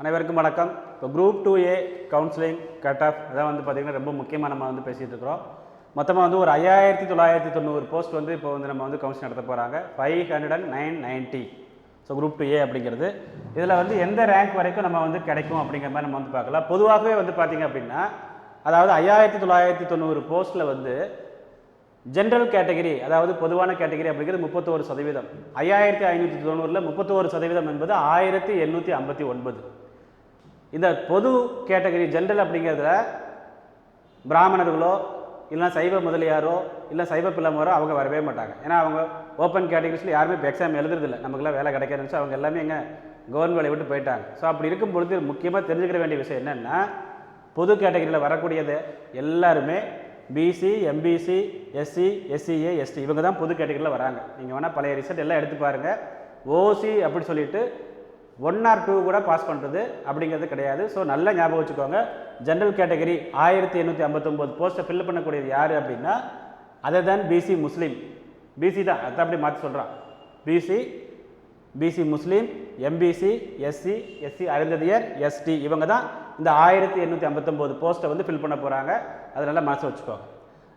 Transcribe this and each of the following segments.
அனைவருக்கும் வணக்கம். இப்போ group two A counselling cut off அதான் வந்து பார்த்திங்கன்னா ரொம்ப முக்கியமாக நம்ம வந்து பேசிகிட்டு இருக்கிறோம். மொத்தமாக வந்து ஒரு ஐயாயிரத்தி தொள்ளாயிரத்தி தொண்ணூறு போஸ்ட் வந்து இப்போ வந்து நம்ம வந்து கவுன்சிலிங் நடத்த போகிறாங்க five hundred and nine ninety so group two A அப்படிங்கிறது. இதில் வந்து எந்த ரேங்க் வரைக்கும் நம்ம வந்து கிடைக்கும் அப்படிங்கிற மாதிரி நம்ம வந்து பார்க்கலாம். பொதுவாகவே வந்து பார்த்திங்க அப்படின்னா அதாவது ஐயாயிரத்தி தொள்ளாயிரத்தி தொண்ணூறு போஸ்ட்டில் வந்து ஜென்ரல் கேட்டகரி அதாவது பொதுவான கேட்டகரி அப்படிங்கிறது முப்பத்தோரு சதவீதம். ஐயாயிரத்தி ஐநூற்றி தொண்ணூறில் முப்பத்தோரு சதவீதம் என்பது ஆயிரத்தி எண்ணூற்றி ஐம்பத்தி ஒன்பது. இந்த பொது கேட்டகரி ஜென்ரல் அப்படிங்கிறதுல பிராமணர்களோ இல்லைனா சைவ முதலியாரோ இல்லை சைவ பிள்ளைமாரோ அவங்க வரவே மாட்டாங்க. ஏன்னா அவங்க ஓப்பன் கேட்டகரிஸில் யாருமே இப்போ எக்ஸாம் எழுதுறதில்ல. நமக்குலாம் வேலை கிடைக்காதுன்னு அவங்க எல்லாமே எங்கே கவர்மெண்ட் வேலையை விட்டு போயிட்டாங்க. ஸோ அப்படி இருக்கும் பொழுது முக்கியமாக தெரிஞ்சுக்கிற வேண்டிய விஷயம் என்னென்னா பொது கேட்டகரியில் வரக்கூடியது எல்லாருமே BC MBC SC SCA ST இவங்க தான் பொது கேட்டகரியில் வராங்க. நீங்கள் வேணால் பழைய ரிசல்ட் எல்லாம் எடுத்து பாருங்கள் ஓசி அப்படி சொல்லிட்டு ஒன் ஆர் டூ கூட பாஸ் பண்ணுறது அப்படிங்கிறது கிடையாது. ஸோ நல்லா ஞாபகம் வச்சுக்கோங்க. ஜென்ரல் கேட்டகரி ஆயிரத்தி எண்ணூற்றி ஐம்பத்தொம்போது போஸ்ட்டை ஃபில் பண்ணக்கூடியது யார் அப்படின்னா அதை தான் பிசி முஸ்லீம் பிசி தான். அதை அப்படி மாற்றி சொல்கிறான் BC BC Muslim MBC SC SC Arunthathiyar ST இவங்க தான் இந்த ஆயிரத்தி எண்ணூற்றி ஐம்பத்தொம்போது போஸ்ட்டை வந்து ஃபில் பண்ண போகிறாங்க அதை நல்லா மனசு வச்சுக்கோங்க.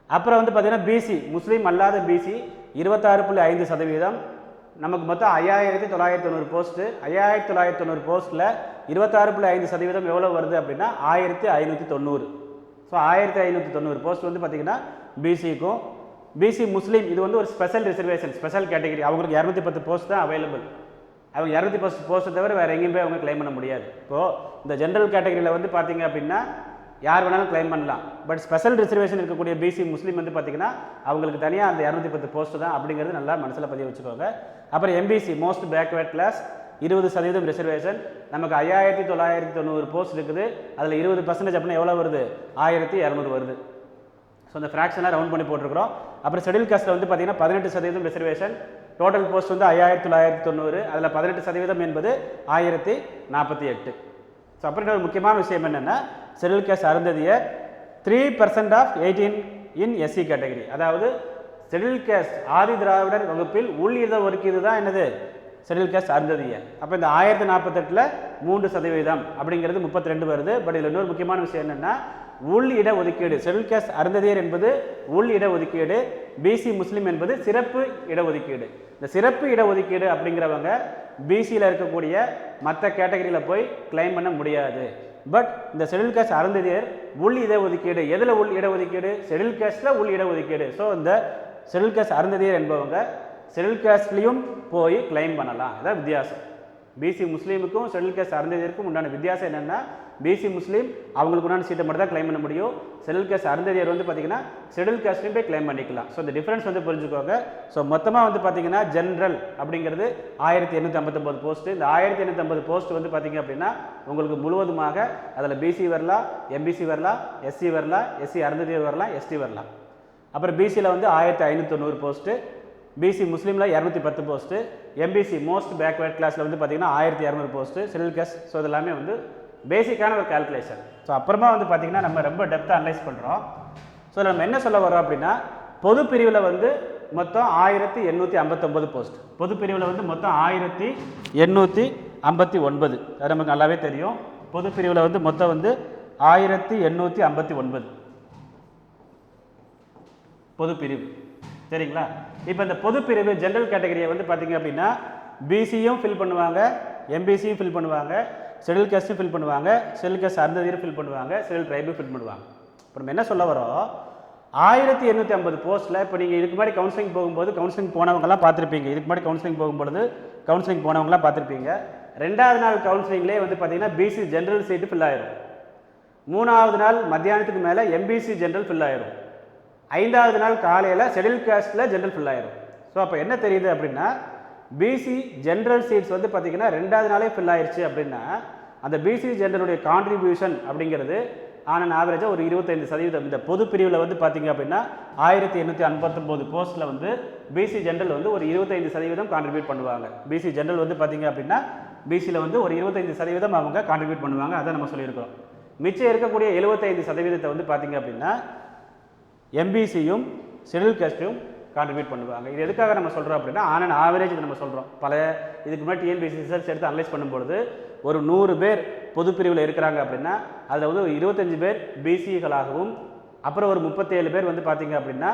அப்புறம் வந்து பார்த்திங்கன்னா பிசி முஸ்லீம் அல்லாத பிசி இருபத்தாறு புள்ளி ஐந்து சதவீதம் நமக்கு மொத்தம் ஐயாயிரத்தி தொள்ளாயிரத்தி தொண்ணூறு போஸ்ட்டு ஐயாயிரத்தி தொள்ளாயிரத்தி தொண்ணூறு போஸ்ட்டில் இருபத்தாறு புள்ளி ஐந்து சதவீதம் எவ்வளோ வருது அப்படின்னா ஆயிரத்தி ஐநூற்றி தொண்ணூறு. ஸோ ஆயிரத்தி ஐநூற்றி தொண்ணூறு போஸ்ட் வந்து பார்த்திங்கன்னா பிசிக்கும் பிசி முஸ்லீம் இது வந்து ஒரு ஸ்பெஷல் ரிசர்வேஷன் ஸ்பெஷல் கேட்டகரி அவங்களுக்கு இரநூத்தி பத்து போஸ்ட் தான் அவைலபிள் அவங்க இரநூத்தி பத்து போஸ்ட்டை தவிர வேறு எங்கேயும் போய் அவங்க க்ளைம் பண்ண முடியாது. இப்போது இந்த ஜென்ரல் கேட்டகரியில் வந்து பார்த்தீங்க அப்படின்னா யார் வேணாலும் க்ளைம் பண்ணலாம். பட் ஸ்பெஷல் ரிசர்வேஷன் இருக்கக்கூடிய பிசி முஸ்லீம் வந்து பார்த்தீங்கன்னா அவங்களுக்கு தனியாக அந்த இரநூத்தி பத்து போஸ்ட் தான் அப்படிங்கிறது நல்லா மனசில் பதிய வச்சுக்கோங்க. அப்புறம் எம்பிசி மோஸ்ட் பேக்வேர்ட் கிளாஸ் இருபது சதவீதம் ரிசர்வேஷன் நமக்கு ஐயாயிரத்தி தொள்ளாயிரத்தி தொண்ணூறு போஸ்ட் இருக்குது. அதில் இருபது பர்சன்டேஜ் அப்படின்னா எவ்வளோ வருது? ஆயிரத்தி இரநூறு வருது. ஸோ அந்த ஃப்ராக்ஷனாக ரவுண்ட் பண்ணி போட்டிருக்கிறோம். அப்புறம் ஷெடியூல் காஸ்ட்டில் வந்து பார்த்தீங்கன்னா பதினெட்டு சதவீதம் ரிசர்வேஷன் டோட்டல் போஸ்ட் வந்து ஐயாயிரத்தி தொள்ளாயிரத்தி தொண்ணூறு. அதில் பதினெட்டு சதவீதம் என்பது ஆயிரத்தி நாற்பத்தி எட்டு. ஸோ அப்புறம் ஒரு முக்கியமான விஷயம் என்னென்னா schedule caste Arunthathiyar three percent of eighteen in SC category அதாவது ஷெடியூல் கேஸ் ஆதி திராவிடர் வகுப்பில் உள் ஒதுக்கீடு தான் என்னது? Schedule caste Arunthathiya. அப்போ இந்த ஆயிரத்தி நாற்பத்தெட்டில் மூன்று சதவீதம் அப்படிங்கிறது முப்பத்தி ரெண்டு வருது. பட் இதில் இன்னொரு முக்கியமான விஷயம் என்னென்னா உள் இட ஒதுக்கீடு. ஷெடியூல் கேஸ் அருந்ததியர் என்பது உள் இட ஒதுக்கீடு பிசி முஸ்லீம் என்பது சிறப்பு இடஒதுக்கீடு இந்த சிறப்பு இடஒதுக்கீடு அப்படிங்கிறவங்க பிசியில் இருக்கக்கூடிய மற்ற கேட்டகரியில் போய் கிளைம் பண்ண முடியாது. பட் இந்த ஷெடியூல் காஸ்ட் அருந்ததியர் உள் இடஒதுக்கீடு. எதில் உள் இடஒதுக்கீடு? ஷெடியூல் கேஸ்ட்டில் உள் இடஒதுக்கீடு. ஸோ இந்த ஷெடியூல் காஸ்ட் அருந்ததியர் என்பவங்க ஷெடியூல் காஸ்ட்லேயும் போய் கிளைம் பண்ணலாம். இதான் வித்தியாசம். பிசி முஸ்லீமுக்கும் ஷெடியூல் காஸ்ட் அருந்ததியருக்கும் உண்டான வித்தியாசம் என்னென்னா பிசி முஸ்லீம் அவங்களுக்கு உண்டான சீட்டை மட்டும் தான் கிளைம் பண்ண முடியும். செடல் கேஸ்ட் அருந்ததியர் வந்து பார்த்தீங்கன்னா செடல் காஸ்ட்லையும் போய் கிளைம் பண்ணிக்கலாம். ஸோ இந்த டிஃப்ரென்ஸ் வந்து புரிஞ்சுக்கோங்க. ஸோ மொத்தமாக வந்து பார்த்தீங்கன்னா ஜென்ரல் அப்படிங்கிறது ஆயிரத்தி எண்ணூற்றி ஐம்பத்தொம்பது போஸ்ட்டு இந்த ஆயிரத்தி எண்ணூற்றி ஐம்பது போஸ்ட் வந்து பார்த்தீங்க அப்படின்னா உங்களுக்கு முழுவதுமாக அதில் பிசி வரலாம் எம்பிசி வரலாம் எஸ்சி வரலாம் எஸ்சி அருந்ததியர் வரலாம் எஸ்டி வரலாம் அப்புறம் பிசியில் வந்து ஆயிரத்தி ஐநூற்றி தொண்ணூறு போஸ்ட்டு பிசி முஸ்லீமில் இரநூத்தி பத்து போஸ்ட்டு எம்பிசி மோஸ்ட் பேக்வேர்ட் கிளாஸில் வந்து பார்த்தீங்கன்னா ஆயிரத்தி இரநூறு போஸ்ட்டு ஷெடியூல் காஸ்ட் ஸோ இதெல்லாமே வந்து பேசிக்கான ஒரு கால்குலேஷன் ஸோ அப்புறமா வந்து பார்த்திங்கன்னா நம்ம ரொம்ப டெப்த்தாக அனலைஸ் பண்ணுறோம் ஸோ நம்ம என்ன சொல்ல வரோம் அப்படின்னா பொது பிரிவில் வந்து மொத்தம் ஆயிரத்தி எண்ணூற்றி ஐம்பத்தொம்பது போஸ்ட் பொது பிரிவில் வந்து மொத்தம் ஆயிரத்தி எண்ணூற்றி ஐம்பத்தி ஒன்பது. அது நமக்கு நல்லாவே தெரியும். பொது பிரிவில் வந்து மொத்தம் வந்து ஆயிரத்தி எண்ணூற்றி ஐம்பத்தி ஒன்பது. பொது பிரிவு. சரிங்களா? இப்போ இந்த பொது பிரிவு ஜென்ரல் கேட்டகரியை வந்து பார்த்தீங்க அப்படின்னா பிசியும் ஃபில் பண்ணுவாங்க எம்பிசியும் ஃபில் பண்ணுவாங்க செடில் கேஸ்ட்டும் ஃபில் பண்ணுவாங்க செடில் காஸ்ட் அருந்ததியும் ஃபில் பண்ணுவாங்க செடில் ட்ரைபும் ஃபில் பண்ணுவாங்க. இப்போ நம்ம என்ன சொல்ல வரோம்? ஆயிரத்தி எண்ணூற்றி ஐம்பது போஸ்ட்டில் இப்போ நீங்கள் இதுக்கு முன்னாடி கவுன்சிலிங் போகும்போது கவுன்சிலிங் போனவங்கலாம் பார்த்துருப்பீங்க. இதுக்கு முன்னாடி கவுன்சிலிங் போகும்பொழுது கவுன்சிலிங் போனவங்களாம் பார்த்துருப்பீங்க. ரெண்டாவது நாள் கவுன்சிலிங்லேயே வந்து பார்த்தீங்கன்னா பிசி ஜென்ரல் சீட்டு ஃபில் ஆயிரும். மூணாவது நாள் மத்தியானத்துக்கு மேலே எம்பிசி ஜென்ரல் ஃபில் ஆயிரும். ஐந்தாவது நாள் காலையில் ஷெடியூல் காஸ்ட்டில் ஜென்ரல் ஃபில் ஆயிரும். ஸோ அப்போ என்ன தெரியுது அப்படின்னா பிசி ஜென்ரல் சீட்ஸ் வந்து பார்த்திங்கன்னா ரெண்டாவது நாளே ஃபில் ஆயிடுச்சு அப்படின்னா அந்த பிசி ஜெண்டருடைய கான்ட்ரிபியூஷன் அப்படிங்கிறது ஆனால் ஆவரேஜாக ஒரு இருபத்தைந்து சதவீதம். இந்த பொது பிரிவில் வந்து பார்த்திங்க அப்படின்னா ஆயிரத்தி எண்ணூற்றி ஐம்பத்தொம்போது போஸ்ட்டில் வந்து பிசி ஜென்ரல் வந்து ஒரு இருபத்தைந்து சதவீதம் கான்ட்ரிபியூட் பண்ணுவாங்க. பிசி ஜென்ரல் வந்து பார்த்திங்க அப்படின்னா பிசியில் வந்து ஒரு இருபத்தைந்து சதவீதம் அவங்க கான்ட்ரிபியூட் பண்ணுவாங்க. அதை நம்ம சொல்லியிருக்கிறோம். மிச்சம் இருக்கக்கூடிய எழுபத்தைந்து சதவீதத்தை வந்து பார்த்திங்க அப்படின்னா எம்பிசியும் ஷெடியூல் காஸ்ட்டும் கான்ட்ரிபியூட் பண்ணுவாங்க. இது எதுக்காக நம்ம சொல்கிறோம் அப்படின்னா ஆன் அண்ட் ஆவரேஜ் நம்ம சொல்கிறோம் பல இதுக்கு முன்னாடி டிஎன்பிசி ரிசர்ச் எடுத்து அனலைஸ் பண்ணும்பொழுது ஒரு நூறு பேர் பொது பிரிவில் இருக்கிறாங்க அப்படின்னா அதில் வந்து ஒரு இருபத்தஞ்சு பேர் பிசிகளாகவும் அப்புறம் ஒரு முப்பத்தேழு பேர் வந்து பார்த்திங்க அப்படின்னா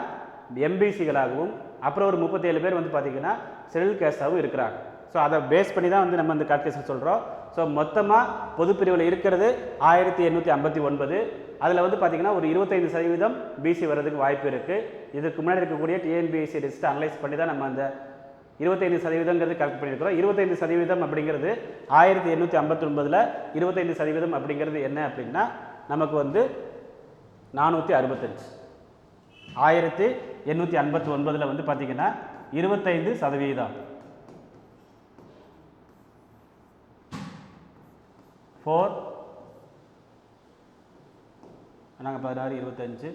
எம்பிசிகளாகவும் அப்புறம் ஒரு முப்பத்தேழு பேர் வந்து பார்த்தீங்கன்னா செடில் கேஸ்டாகவும் இருக்கிறாங்க. ஸோ அதை பேஸ் பண்ணி தான் வந்து நம்ம இந்த கால்குலேஷன் சொல்கிறோம் ஸோ மொத்தமாக பொது பிரிவில் இருக்கிறது ஆயிரத்தி எண்ணூற்றி ஐம்பத்தி ஒன்பது. அதில் வந்து பார்த்திங்கன்னா ஒரு இருபத்தைந்து சதவீதம் பிசி வர்றதுக்கு வாய்ப்பு இருக்குது இதுக்கு முன்னாடி இருக்கக்கூடிய டிஎன்பிஎஸ்சி லிஸ்ட் அனலைஸ் பண்ணி தான் நம்ம அந்த இருபத்தைந்து சதவீதங்கிறது கலெக்ட் பண்ணியிருக்கிறோம். இருபத்தைந்து சதவீதம் அப்படிங்கிறது ஆயிரத்தி எண்ணூற்றி ஐம்பத்தொன்பதில் இருபத்தைந்து சதவீதம் அப்படிங்கிறது என்ன அப்படின்னா நமக்கு வந்து நானூற்றி அறுபத்தஞ்சு. ஆயிரத்தி எண்ணூற்றி ஐம்பத்தி ஒன்பதில் வந்து பார்த்திங்கன்னா இருபத்தைந்து சதவீதம். ஃபோர் நாங்கள் பதினாறு? இருபத்தஞ்சு.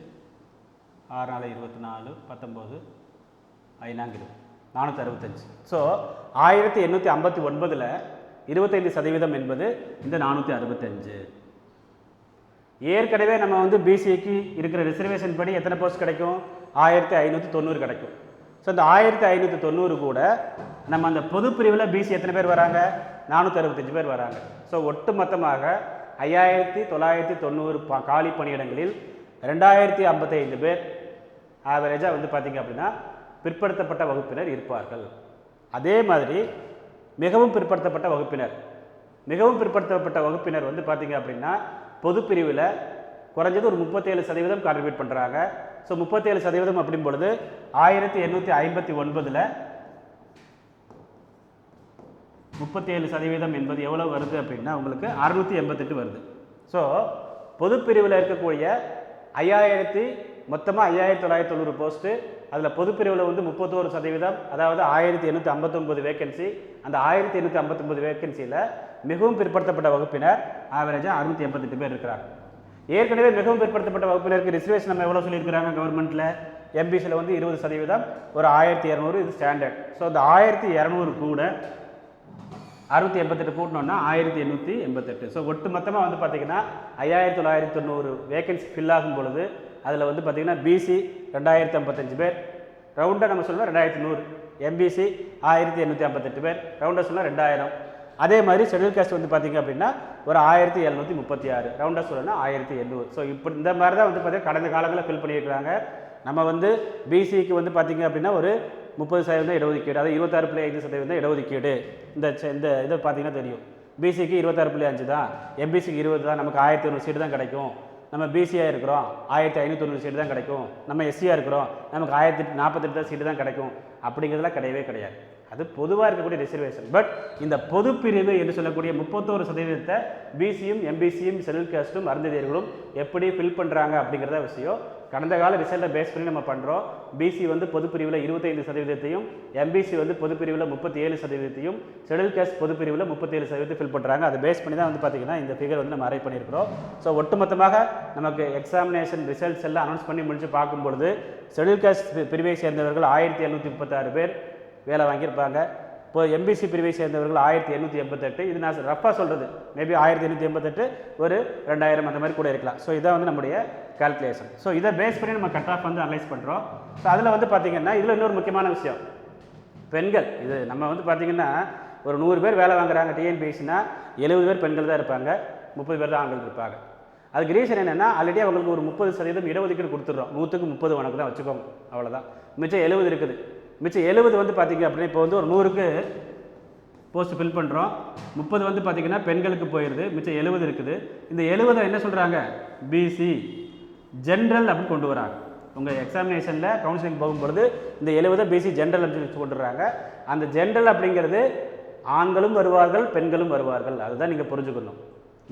ஆறு நாலு இருபத்தி நாலு பத்தொம்போது ஐநாங்க நானூற்றி அறுபத்தஞ்சு. ஸோ ஆயிரத்தி எண்ணூற்றி ஐம்பத்தி ஒன்பதில் இருபத்தைந்து சதவீதம் என்பது இந்த நானூற்றி அறுபத்தஞ்சு. ஏற்கனவே நம்ம வந்து பிசிக்கு இருக்கிற ரிசர்வேஷன் படி எத்தனை போஸ்ட் கிடைக்கும்? ஆயிரத்தி ஐநூற்றி தொண்ணூறு கிடைக்கும். ஸோ இந்த ஆயிரத்தி ஐநூற்றி தொண்ணூறு கூட நம்ம அந்த பொது பிரிவில் பிசி எத்தனை பேர் வராங்க? நானூற்றி அறுபத்தஞ்சு பேர் வராங்க. ஸோ ஒட்டு மொத்தமாக ஐயாயிரத்தி தொள்ளாயிரத்தி தொண்ணூறு பா காலி பணியிடங்களில் ரெண்டாயிரத்தி ஐம்பத்தைந்து பேர். ஆவரேஜாக வந்து பார்த்திங்க அப்படின்னா பிற்படுத்தப்பட்ட வகுப்பினர் இருப்பார்கள். அதே மாதிரி மிகவும் பிற்படுத்தப்பட்ட வகுப்பினர். மிகவும் பிற்படுத்தப்பட்ட வகுப்பினர் வந்து பார்த்தீங்க அப்படின்னா பொது பிரிவில் குறைஞ்சது ஒரு முப்பத்தேழு சதவீதம் கான்ட்ரிபியூட் பண்ணுறாங்க ஸோ முப்பத்தேழு சதவீதம் அப்படின் பொழுது ஆயிரத்தி எண்ணூற்றி ஐம்பத்தி ஒன்பதில் முப்பத்தேழு சதவீதம் என்பது எவ்வளோ வருது அப்படின்னா உங்களுக்கு அறுநூற்றி எண்பத்தெட்டு வருது. ஸோ பொது பிரிவில் இருக்கக்கூடிய ஐயாயிரத்தி மொத்தமாக ஐயாயிரத்தி தொள்ளாயிரத்தி தொண்ணூறு போஸ்ட்டு அதில் பொதுப்பிரிவில் வந்து முப்பத்தோரு சதவீதம் அதாவது ஆயிரத்தி எண்ணூற்றி ஐம்பத்தொம்பது வேக்கன்சி அந்த ஆயிரத்தி எண்ணூற்றி ஐம்பத்தொம்பது வேக்கன்சியில் மிகவும் பிற்படுத்தப்பட்ட வகுப்பினர் ஆவரேஜாக அறுநூற்றி எண்பத்தெட்டு பேர் இருக்கிறாங்க. ஏற்கனவே மிகவும் பிற்படுத்தப்பட்ட வகுப்பினருக்கு ரிசர்வேஷன் நம்ம எவ்வளோ சொல்லியிருக்கிறாங்க கவர்மெண்ட்டில் எம்பிசியில் வந்து இருபது சதவீதம் ஒரு ஆயிரத்தி இரநூறு இது ஸ்டாண்டர்ட் ஸோ இந்த ஆயிரத்தி இரநூறு கூட அறுநூத்தி எண்பத்தெட்டு கூட்டணும்னா ஆயிரத்தி எண்ணூற்றி எண்பத்தெட்டு. ஸோ ஒட்டு மொத்தமாக வந்து பார்த்திங்கன்னா ஐயாயிரத்தி தொள்ளாயிரத்தி தொண்ணூறு வேகன்சி ஃபில் ஆகும் பொழுது அதில் வந்து பார்த்தீங்கன்னா பிசி ரெண்டாயிரத்தி ஐம்பத்தஞ்சு பேர். ரவுண்டாக நம்ம சொல்லணும் ரெண்டாயிரத்தி நூறு. எம்பிசி ஆயிரத்தி எண்ணூற்றி ஐம்பத்தெட்டு பேர். ரவுண்டாக சொன்னால் ரெண்டாயிரம். அதே மாதிரி ஷெட்யூல் காஸ்ட் வந்து பார்த்திங்க அப்படின்னா ஒரு ஆயிரத்தி எழுநூற்றி முப்பத்தி ஆறு. ரவுண்டாக சொல்லணும்னா ஆயிரத்தி எண்ணூறு. ஸோ இப்போ இந்த மாதிரி தான் வந்து பார்த்தீங்கன்னா கடந்த காலங்களில் ஃபில் பண்ணியிருக்கிறாங்க. நம்ம வந்து பிசிக்கு வந்து பார்த்தீங்க அப்படின்னா ஒரு முப்பது சதவீதம் இடஒதுக்கீடு அதாவது இருபத்தாறு புள்ளி ஐந்து சதவீதம் இடஒதுக்கீடு. இந்த இந்த இதை பார்த்தீங்கன்னா தெரியும். பிசிக்கு இருபத்தாறு புள்ளி அஞ்சு தான். எம்பிசிக்கு இருபது தான். நமக்கு ஆயிரத்தி இரநூறு சீட்டு தான் கிடைக்கும். நம்ம பிசியாக இருக்கிறோம். ஆயிரத்தி ஐநூற்றி சீட்டு தான் கிடைக்கும். நம்ம எஸ்சியாக இருக்கிறோம். நமக்கு ஆயிரத்தி நாற்பத்தெட்டு தான் சீட்டு தான் கிடைக்கும். அப்படிங்கிறதுலாம் கிடையவே கிடையாது. அது பொதுவாக இருக்கக்கூடிய ரிசர்வேஷன் பட் இந்த பொது பிரிவு என்று சொல்லக்கூடிய முப்பத்தோரு சதவீதத்தை பிசியும் எம்பிசியும் ஷெட்யூல் காஸ்ட்டும் அருந்ததியர்களும் எப்படி ஃபில் பண்ணுறாங்க அப்படிங்கிறத விஷயம் கடந்த கால ரிசல்ட்டை பேஸ் பண்ணி நம்ம பண்ணுறோம் பிசி வந்து பொதுப்பிரிவில் இருபத்தைந்து சதவீதத்தையும் எம்பிசி வந்து பொதுப்பிரிவில் முப்பத்தி ஏழு சதவீதத்தையும் ஷெடியூல் கேஸ்ட் பொதுப்பிரிவில் முப்பத்தேழு சதவீதத்தை ஃபில் பண்ணுறாங்க அதை பேஸ் பண்ணி தான் வந்து பார்த்தீங்கன்னா இந்த ஃபிகர் வந்து நம்ம அரை பண்ணியிருக்கிறோம். ஸோ ஒட்டுமொத்தமாக நமக்கு எக்ஸாமினேஷன் ரிசல்ட்ஸ் எல்லாம் அனௌன்ஸ் பண்ணி முடிச்சு பார்க்கும்பொழுது ஷெடியூல் கேஸ்ட் பிரிவை சேர்ந்தவர்கள் ஆயிரத்தி எழுநூற்றி முப்பத்தாறு பேர் வேலை வாங்கியிருப்பாங்க. இப்போ எம்பிசி பிரிவை சேர்ந்தவர்கள் ஆயிரத்தி எண்ணூற்றி எண்பத்தெட்டு. இது நான் ரஃபாக சொல்கிறது மேபி ஆயிரத்தி எண்ணூற்றி எண்பத்தெட்டு ஒரு ரெண்டாயிரம் அந்த மாதிரி கூட இருக்கலாம். ஸோ இதான் வந்து நம்முடைய கால்குலேஷன் ஸோ இதை பேஸ் பண்ணி நம்ம கட் ஆஃப் வந்து அனலைஸ் பண்ணுறோம் ஸோ அதில் வந்து பார்த்திங்கன்னா இதில் இன்னொரு முக்கியமான விஷயம். பெண்கள் இது நம்ம வந்து பார்த்தீங்கன்னா ஒரு நூறு பேர் வேலை வாங்குறாங்க டிஎன்பிஎஸ்சினா எழுபது பேர் பெண்கள் தான் இருப்பாங்க. முப்பது பேர் தான் ஆண்கள் இருப்பாங்க. அதுக்கு ரீசன் என்னென்னா ஆல்ரெடி அவங்களுக்கு ஒரு முப்பது சதவீதம் இடஒதுக்கீடு கொடுத்துட்றோம். நூற்றுக்கு முப்பது வணக்கு தான் வச்சுக்கோங்க. அவ்வளோதான் மிச்சம் எழுபது இருக்குது. மிச்சம் எழுபது வந்து பார்த்தீங்க அப்படின்னா இப்போ வந்து ஒரு நூறுக்கு போஸ்ட் ஃபில் பண்ணுறோம் முப்பது வந்து பார்த்தீங்கன்னா பெண்களுக்கு போயிடுது மிச்சம் எழுபது இருக்குது. இந்த எழுபதை என்ன சொல்கிறாங்க பிசி ஜென்ரல் அப்படின்னு கொண்டு வராங்க. உங்கள் எக்ஸாமினேஷனில் கவுன்சிலிங் போகும்பொழுது இந்த எழுபதை பிசி ஜென்ரல் அப்படின்னு சொல்லி கொண்டு அந்த ஜென்ரல் அப்படிங்கிறது ஆண்களும் வருவார்கள் பெண்களும் வருவார்கள். அதுதான் நீங்கள் புரிஞ்சுக்கணும்.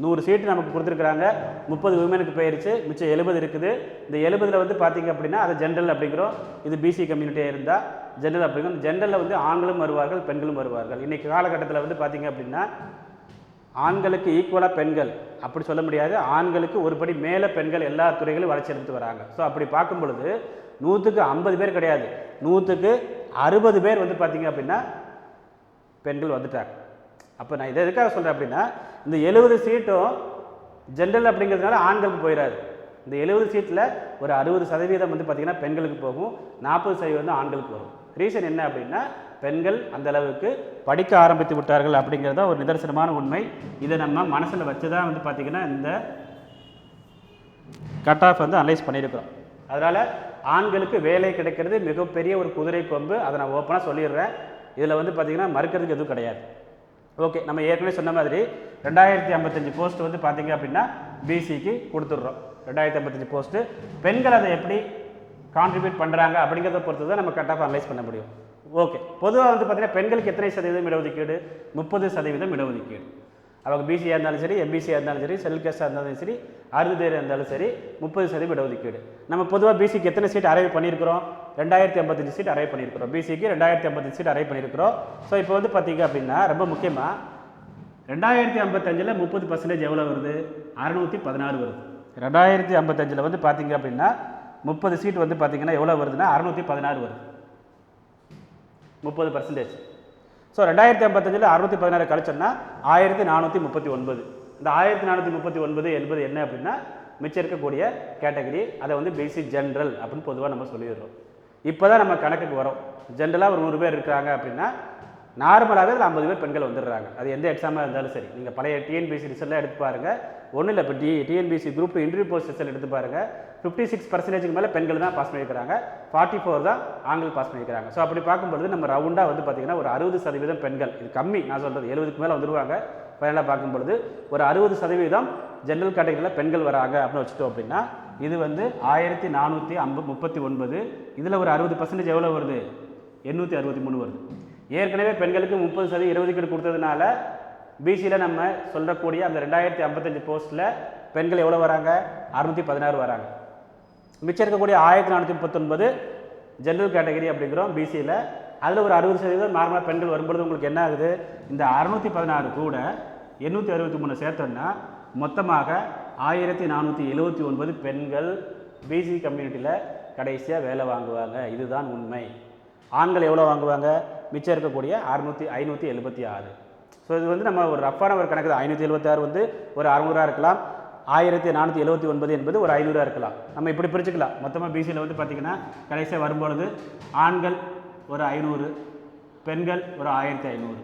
நூறு சீட்டு நமக்கு கொடுத்துருக்குறாங்க. முப்பது உமனுக்கு போயிருச்சு. மிச்சம் எழுபது இருக்குது. இந்த எழுபதில் வந்து பார்த்தீங்க அப்படின்னா அது ஜென்ரல் அப்படிங்கிறோம். இது பிசி கம்யூனிட்டியாக இருந்தால் ஜென்ரல் அப்படிங்கிறோம். ஜென்ரலில் வந்து ஆண்களும் வருவார்கள் பெண்களும் வருவார்கள். இன்றைக்கி காலகட்டத்தில் வந்து பார்த்திங்க அப்படின்னா ஆண்களுக்கு ஈக்குவலாக பெண்கள். அப்படி சொல்ல முடியாது. ஆண்களுக்கு ஒருபடி மேலே பெண்கள் எல்லா துறைகளும் வளர்ச்சி எடுத்து வராங்க. ஸோ அப்படி பார்க்கும் பொழுது நூற்றுக்கு ஐம்பது பேர் கிடையாது. நூற்றுக்கு அறுபது பேர் வந்து பார்த்திங்க அப்படின்னா பெண்கள் வந்துட்டாங்க. அப்போ நான் இதை எதுக்காக சொல்கிறேன் அப்படின்னா இந்த எழுபது சீட்டும் ஜென்ரல் அப்படிங்கிறதுனால ஆண்களுக்கு போயிடாது. இந்த எழுபது சீட்டில் ஒரு அறுபது சதவீதம் வந்து பார்த்திங்கன்னா பெண்களுக்கு போகும் நாற்பது சதவீதம் வந்து ஆண்களுக்கு வரும். ரீசன் என்ன அப்படின்னா பெண்கள் அந்த அளவுக்கு படிக்க ஆரம்பித்து விட்டார்கள் அப்படிங்கிறத ஒரு நிதர்சனமான உண்மை. இதை நம்ம மனசில் வச்சு தான் வந்து பார்த்திங்கன்னா இந்த கட் ஆஃப் வந்து அனலைஸ் பண்ணியிருக்கிறோம். அதனால் ஆண்களுக்கு வேலை கிடைக்கிறது மிகப்பெரிய ஒரு குதிரை கொம்பு. அதை நான் ஓப்பனாக சொல்லிடுறேன். இதில் வந்து பார்த்திங்கன்னா மறுக்கிறதுக்கு எதுவும் கிடையாது. ஓகே நம்ம ஏற்கனவே சொன்ன மாதிரி ரெண்டாயிரத்தி ஐம்பத்தஞ்சு போஸ்ட் வந்து பார்த்தீங்க அப்படின்னா பிசிக்கு கொடுத்துட்றோம். ரெண்டாயிரத்தி ஐம்பத்தஞ்சு போஸ்ட்டு பெண்கள் அதை எப்படி கான்ட்ரிபியூட் பண்ணுறாங்க அப்படிங்கிறத பொறுத்து தான் நம்ம கட் ஆஃப் அனலைஸ் பண்ண முடியும். ஓகே பொதுவாக வந்து பார்த்தீங்கன்னா பெண்களுக்கு எத்தனை சதவீதம் இடஒதுக்கீடு? முப்பது சதவீதம் இடஒதுக்கீடு. அவங்க பிசியாக இருந்தாலும் சரி எம்பிசியாக இருந்தாலும் சரி செல் கேஸ்டாக இருந்தாலும் சரி அறுபது இருந்தாலும் சரி முப்பது சதவீதம் இடஒதுக்கீடு நம்ம பொதுவாக பிசிக்கு எத்தனை சீட் அரைவ் பண்ணியிருக்கிறோம்? ரெண்டாயிரத்தி ஐம்பத்தஞ்சு சீட் அரைவ் பண்ணியிருக்கிறோம். பிசிக்கு ரெண்டாயிரத்தி ஐம்பத்தஞ்சு சீட் அரைவ் பண்ணியிருக்கிறோம். ஸோ இப்போ வந்து பார்த்தீங்க அப்படின்னா ரொம்ப முக்கியமாக ரெண்டாயிரத்தி ஐம்பத்தஞ்சில் முப்பது பர்சன்டேஜ் எவ்வளோ வருது? அறுநூற்றி பதினாறு வருது. ரெண்டாயிரத்தி ஐம்பத்தஞ்சில் வந்து பார்த்தீங்க அப்படின்னா முப்பது சீட் வந்து பார்த்தீங்கன்னா எவ்வளோ வருதுன்னா அறுநூற்றி பதினாறு வருது. முப்பது பர்சன்டேஜ் ஸோ ரெண்டாயிரத்தி ஐம்பத்தஞ்சில் அறுநூத்தி பதினாறு கழிச்சோன்னா ஆயிரத்தி நானூற்றி முப்பத்தி ஒன்பது. இந்த ஆயிரத்தி நானூற்றி முப்பத்தி ஒன்பது என்பது என்ன அப்படின்னா மிச்சம் இருக்கக்கூடிய கேட்டகரி அதை வந்து பேசிக் ஜென்ரல் அப்படின்னு பொதுவாக நம்ம சொல்லிடுறோம். இப்போ தான் நம்ம கணக்குக்கு வரோம். ஜென்ரலாக ஒரு நூறு பேர் இருக்கிறாங்க அப்படின்னா நார்மலாகவே அதில் ஐம்பது பேர் பெண்கள் வந்துடுறாங்க. அது எந்த எக்ஸாமாக இருந்தாலும் சரி. நீங்கள் பழைய டிஎன்பிசி ரிசல்ட்லாம் எடுத்து பாருங்கள் ஒன்றும் இல்லை இப்போ T TNPSC group interview post result எடுத்து பாருங்கள் ஃபிஃப்டி சிக்ஸ் பர்சன்டேஜுக்கு மேலே பெண்கள் தான் பாஸ் பண்ணியிருக்கிறாங்க. ஃபார்ட்டி ஃபோர் தான் ஆண்கள் பாஸ் பண்ணியிருக்கிறாங்க. ஸோ அப்படி பார்க்கும்பொழுது நம்ம ரவுண்டாக வந்து பார்த்திங்கன்னா ஒரு அறுபது சதவீதம் பெண்கள். இது கம்மி. நான் சொல்கிறது எழுபதுக்கு மேலே வந்துருவாங்க. ஃபைனலாக பார்க்கும்பொழுது ஒரு அறுபது சதவீதம் ஜென்ரல் கேட்டகரியில் பெண்கள் வராங்க அப்படின்னு வச்சுட்டோம் அப்படின்னா இது வந்து ஆயிரத்தி நானூற்றி ஐம்பது முப்பத்தி ஒன்பது. இதில் ஒரு அறுபது பர்சன்டேஜ் எவ்வளோ வருது? எண்ணூற்றி அறுபத்தி மூணு வருது. ஏற்கனவே பெண்களுக்கு முப்பது சதவீதம் இருபதுக்கீடு கொடுத்ததுனால பிசியில் நம்ம சொல்லக்கூடிய அந்த ரெண்டாயிரத்தி ஐம்பத்தஞ்சு போஸ்ட்டில் பெண்கள் எவ்வளோ வராங்க? அறுநூற்றி பதினாறு வராங்க. மிச்சம் இருக்கக்கூடிய ஆயிரத்தி நானூற்றி முப்பத்தொன்பது ஜென்ரல் கேட்டகரி அப்படிங்கிறோம் பிசியில் அதில் ஒரு அறுபது சதவீதம் நார்மலாக பெண்கள் வரும்பொழுது உங்களுக்கு என்ன ஆகுது? இந்த அறுநூற்றி பதினாறு கூட எண்ணூற்றி அறுபத்தி மூணு சேர்த்தோம்னா மொத்தமாக ஆயிரத்தி நானூற்றி எழுபத்தி ஒன்பது பெண்கள் பிசி கம்யூனிட்டியில் கடைசியாக வேலை வாங்குவாங்க. இதுதான் உண்மை. ஆண்கள் எவ்வளோ வாங்குவாங்க? மிச்சம் இருக்கக்கூடிய அறுநூற்றி ஐநூற்றி எழுபத்தி ஆறு. ஸோ இது வந்து நம்ம ஒரு ரஃப்பான ஒரு கணக்கு ஐநூற்றி ஐநூற்றி எழுபத்தாறு வந்து ஒரு அறுநூறாக இருக்கலாம். ஆயிரத்தி நானூற்றி எழுபத்தி ஒன்பது என்பது ஒரு ஐநூறாக இருக்கலாம். நம்ம இப்படி பிரிச்சுக்கலாம். மொத்தமாக பிசியில் வந்து பார்த்திங்கன்னா கடைசியாக வரும்பொழுது ஆண்கள் ஒரு ஐநூறு பெண்கள் ஒரு ஆயிரத்தி ஐநூறு.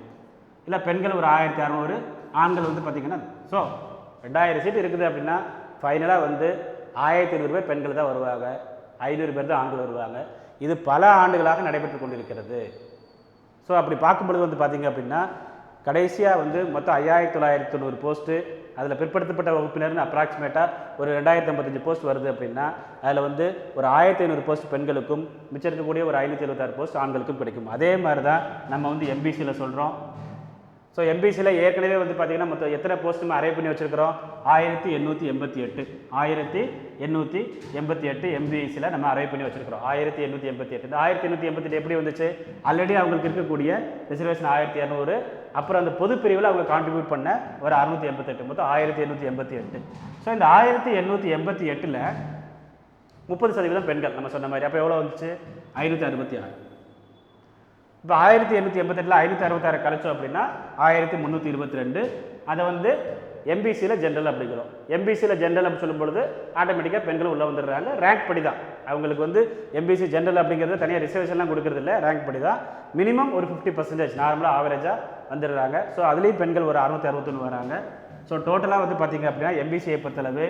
இல்லை பெண்கள் ஒரு ஆயிரத்தி அறநூறு ஆண்கள் வந்து பார்த்திங்கன்னா ஸோ ரெண்டாயிரம் சீட் இருக்குது அப்படின்னா ஃபைனலாக வந்து ஆயிரத்தி ஐநூறு பேர் பெண்கள் தான் வருவாங்க. ஐநூறு பேர் தான் ஆண்கள் வருவாங்க. இது பல ஆண்டுகளாக நடைபெற்று கொண்டிருக்கிறது. ஸோ அப்படி பார்க்கும்பொழுது வந்து பார்த்தீங்க அப்படின்னா கடைசியாக வந்து மொத்தம் ஐயாயிரத்தி தொள்ளாயிரத்தி தொண்ணூறு போஸ்ட்டு அதில் பிற்படுத்தப்பட்ட வகுப்பினர்னு அப்ராக்சிமேட்டாக ஒரு ரெண்டாயிரத்தி ஐம்பத்தஞ்சு போஸ்ட் வருது அப்படின்னா அதில் வந்து ஒரு ஆயிரத்தி ஐநூறு போஸ்ட் பெண்களுக்கும் மிச்சம் இருக்கக்கூடிய ஒரு ஐநூற்றி எழுபத்தாறு போஸ்ட் ஆண்களுக்கும் கிடைக்கும். அதே மாதிரி தான் நம்ம வந்து எம்பிசியில் சொல்கிறோம் ஸோ எம்பிசியில் ஏற்கனவே வந்து பார்த்தீங்கன்னா மொத்தம் எத்தனை போஸ்ட் நம்ம அரேவ் பண்ணி வச்சிருக்கிறோம்? ஆயிரத்தி எண்ணூற்றி எண்பத்தி எட்டு. ஆயிரத்தி எண்ணூற்றி எண்பத்தி எட்டு எம்பிசியில் நம்ம அரைவ் பண்ணி வச்சுருக்கிறோம். ஆயிரத்தி எண்ணூற்றி எண்பத்தி எட்டு. இந்த ஆயிரத்தி எண்ணூற்றி எண்பத்தி எட்டு எப்படி வந்துச்சு? ஆல்ரெடி அவங்களுக்கு இருக்கக்கூடிய ரிசர்வேஷன் ஆயிரத்தி இரநூறு அப்புறம் அந்த பொது பிரிவில் அவங்க கான்ட்ரிபியூட் பண்ண ஒரு அறுநூற்றி எண்பத்தெட்டு. மொத்தம் ஆயிரத்தி எண்ணூற்றி எண்பத்தி எட்டு. ஸோ இந்த ஆயிரத்தி எண்ணூற்றி எண்பத்தி எட்டில் முப்பது சதவீதம் பெண்கள் நம்ம சொன்ன மாதிரி. அப்போ எவ்வளோ வந்துச்சு? ஐநூற்றி அறுபத்தி ஆறு. இப்போ ஆயிரத்தி எண்ணூற்றி எண்பத்தெட்டில் ஐநூற்றி அறுபத்தாறு கழிச்சோம் அப்படின்னா ஆயிரத்தி முந்நூற்றி இருபத்தி ரெண்டு. அதை வந்து எம்பிசியில் ஜென்ரல் அப்படிங்கிறோம். எம்பிசியில் ஜென்ரல் அப்படின்னு சொல்லும் பொழுது ஆட்டோமேட்டிக்காக பெண்கள் உள்ளே வந்துடுறாங்க. ரேங்க் படி தான் அவங்களுக்கு வந்து எம்பிசி ஜென்ரல் அப்படிங்கிறது தனியாக ரிசர்வேஷன்லாம் கொடுக்குறது இல்லை. ரேங்க் படி தான் மினிமம் ஒரு ஃபிஃப்டி பர்சன்டேஜ் நார்மலாக ஆவரேஜாக வந்துடுறாங்க. ஸோ அதுலேயும் பெண்கள் ஒரு அறுநூத்தி அறுபத்தொன்று வராங்க. ஸோ டோட்டலாக வந்து பார்த்தீங்க அப்படின்னா எம்பிசியை பொறுத்தளவு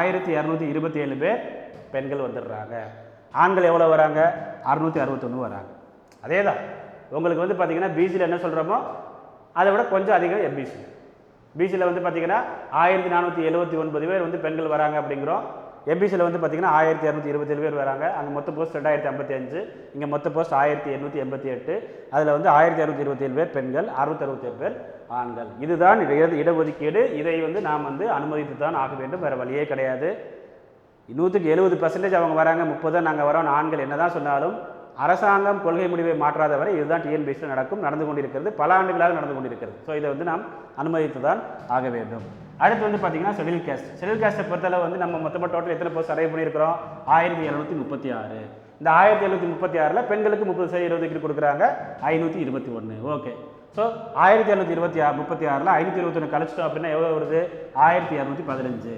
ஆயிரத்தி இரநூத்தி இருபத்தி ஏழு பேர் பெண்கள் வந்துடுறாங்க. ஆண்கள் எவ்வளோ வராங்க? அறுநூற்றி அறுபத்தொன்று வராங்க. அதே தான் உங்களுக்கு வந்து பார்த்தீங்கன்னா பிசியில் என்ன சொல்கிறோமோ அதை விட கொஞ்சம் அதிகம் எம்பிசி பிசியில் வந்து பார்த்தீங்கன்னா ஆயிரத்தி நானூற்றி எழுபத்தி ஒன்பது பேர் வந்து பெண்கள் வராங்க அப்படிங்கிறோம். எம்பிசியில் வந்து பார்த்தீங்கன்னா ஆயிரத்தி இரநூத்தி இருபத்தேழு பேர் வராங்க. அங்கே மொத்த போஸ்ட் ரெண்டாயிரத்தி ஐம்பத்தி அஞ்சு இங்கே மொத்த போஸ்ட் ஆயிரத்தி எண்ணூற்றி எண்பத்தி எட்டு அதில் வந்து ஆயிரத்தி இரநூத்தி இருபத்தேழு பேர் பெண்கள் அறுபத்தறுபத்தேழு பேர் ஆண்கள். இதுதான் இட இடஒதுக்கீடு. இதை வந்து நாம் வந்து அனுமதித்து தான் ஆக வேண்டும். வேறு வழியே கிடையாது. நூற்றுக்கு எழுபது பர்சன்டேஜ் அவங்க வராங்க முப்பது நாங்கள் வரோம். ஆண்கள் என்னதான் சொன்னாலும் அரசாங்கம் கொள்கை முடிவை மாற்றாத வரை இதுதான் டிஎன்பிஎஸ்சியில் நடக்கும் நடந்து கொண்டிருக்கிறது பல ஆண்டுகளாக நடந்து கொண்டிருக்கிறது. ஸோ இதை வந்து நாம் அனுமதித்து தான் ஆக வேண்டும். அடுத்து வந்து பார்த்தீங்கன்னா ஷெடியூல் கேஸ்ட் ஷெடியூல் கேஸ்ட்டை பொறுத்தளவு வந்து நம்ம மொத்தமாக டோட்டல் எத்தனை போஸ்ட் அரைவ் பண்ணியிருக்கிறோம்? ஆயிரத்தி எழுநூற்றி முப்பத்தி ஆறு. இந்த ஆயிரத்தி எழுநூற்றி முப்பத்தி ஆறில் பெண்களுக்கு முப்பது சதவீத இருபதுக்கு கொடுக்குறாங்க. ஐநூற்றி இருபத்தி ஒன்று ஓகே ஸோ ஆயிரத்தி எழுநூற்றி இருபத்தி ஆறு முப்பத்தி ஆறில் ஐநூற்றி இருபத்தொன்று கழிச்சிட்டோம் அப்படின்னா எவ்வளோ வருது? ஆயிரத்தி இரநூத்தி பதினஞ்சு.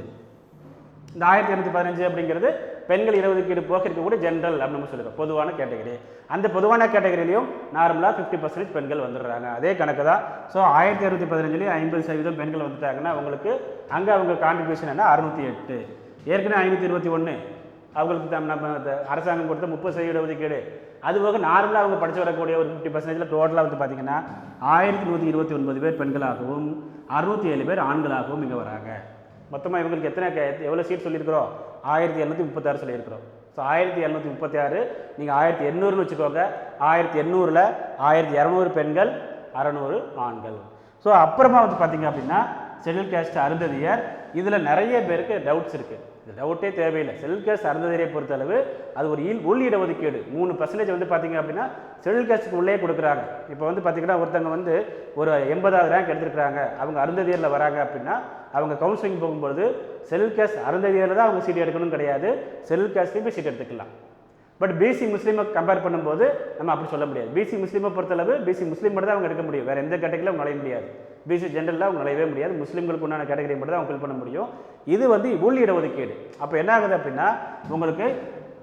இந்த ஆயிரத்தி இரநூத்தி பதினஞ்சு அப்படிங்கிறது பெண்கள் இடஒதுக்கீடு போக இருக்கக்கூடிய ஜென்ரல் அப்படின்னு நம்ம பொதுவான கேட்டகரி அந்த பொதுவான கேட்டகரியிலையும் நார்மலாக ஃபிஃப்டி பர்சன்டேஜ் பெண்கள் வந்துடுறாங்க. அதே கணக்கு தான். ஸோ ஆயிரத்தி அறுநூத்தி பதினஞ்சுலேயும் ஐம்பது சதவீதம் பெண்கள் வந்துட்டாங்கன்னா அவங்களுக்கு அங்கே அவங்க கான்ட்ரிபியூஷன் என்ன? அறுநூத்தி எட்டு. ஏற்கனவே ஐநூற்றி இருபத்தி ஒன்று அவங்களுக்கு நம்ம அரசாங்கம் கொடுத்த முப்பது சதவீத ஒதுக்கீடு. அது போக நார்மலாக அவங்க படித்து வரக்கூடிய ஒரு ஃபிஃப்டி பர்சன்டேஜில் டோட்டலாக வந்து பார்த்திங்கன்னா ஆயிரத்தி நூற்றி இருபத்தி ஒன்பது பேர் பெண்களாகவும் அறுபத்தி ஏழு பேர் ஆண்களாகவும் இங்கே வராங்க. மொத்தமாக இவங்களுக்கு எத்தனை கே- எவ்வளோ சீட் சொல்லியிருக்கிறோம்? ஆயிரத்தி எழுநூற்றி முப்பத்தாறு சொல்லியிருக்கிறோம். ஸோ ஆயிரத்தி எழுநூற்றி முப்பத்தி ஆறு நீங்கள் ஆயிரத்தி எண்ணூறுன்னு வச்சுக்கோங்க. ஆயிரத்தி எண்ணூறில் ஆயிரத்தி இரநூறு பெண்கள் அறநூறு ஆண்கள். ஸோ அப்புறமா வந்து பார்த்தீங்க அப்படின்னா ஷெட்யூல் கேஸ்ட் அருந்ததியர் இதில் நிறைய பேருக்கு டவுட்ஸ் இருக்குது இது டவுட்டே தேவையில்லை. செல் கேஸ் அருந்ததியரை பொறுத்தளவு அது ஒரு ஈல் உள் இடஒதுக்கீடு. மூணு பர்சன்டேஜ் வந்து பார்த்தீங்க அப்படின்னா செல் கேஸ்ட்டுக்கு உள்ளே கொடுக்குறாங்க. இப்போ வந்து பார்த்தீங்கன்னா ஒருத்தவங்க வந்து ஒரு எண்பதாவது ரேங்க் எடுத்திருக்கிறாங்க. அவங்க அருந்ததியரில் வராங்க அப்படின்னா அவங்க கவுன்சிலிங் போகும்போது செல் கேஸ் அருந்ததியரில் தான் அவங்க சீட் எடுக்கணும் கிடையாது. செல் கேஸ்ட்லேயும் போய் சீட் எடுத்துக்கலாம். பட் பிசி முஸ்லீமை கம்பேர் பண்ணும்போது நம்ம அப்படி சொல்ல முடியாது. பிசி முஸ்லீமை பொறுத்தளவு பிசி முஸ்லீம் மட்டும் தான் அவங்க எடுக்க முடியும். வேறு எந்த கேட்டகரியிலும் அவங்க நுழைய முடியாது. பிசி ஜென்ரலில் அவங்க நுழையவே முடியாது. முஸ்லீம்களுக்கு உண்டான கேட்டகரி மட்டும் தான் அவங்க ஃபில் பண்ண முடியும். இது வந்து உள் இடஒதுக்கீடு அப்போ என்ன ஆகுது அப்படின்னா உங்களுக்கு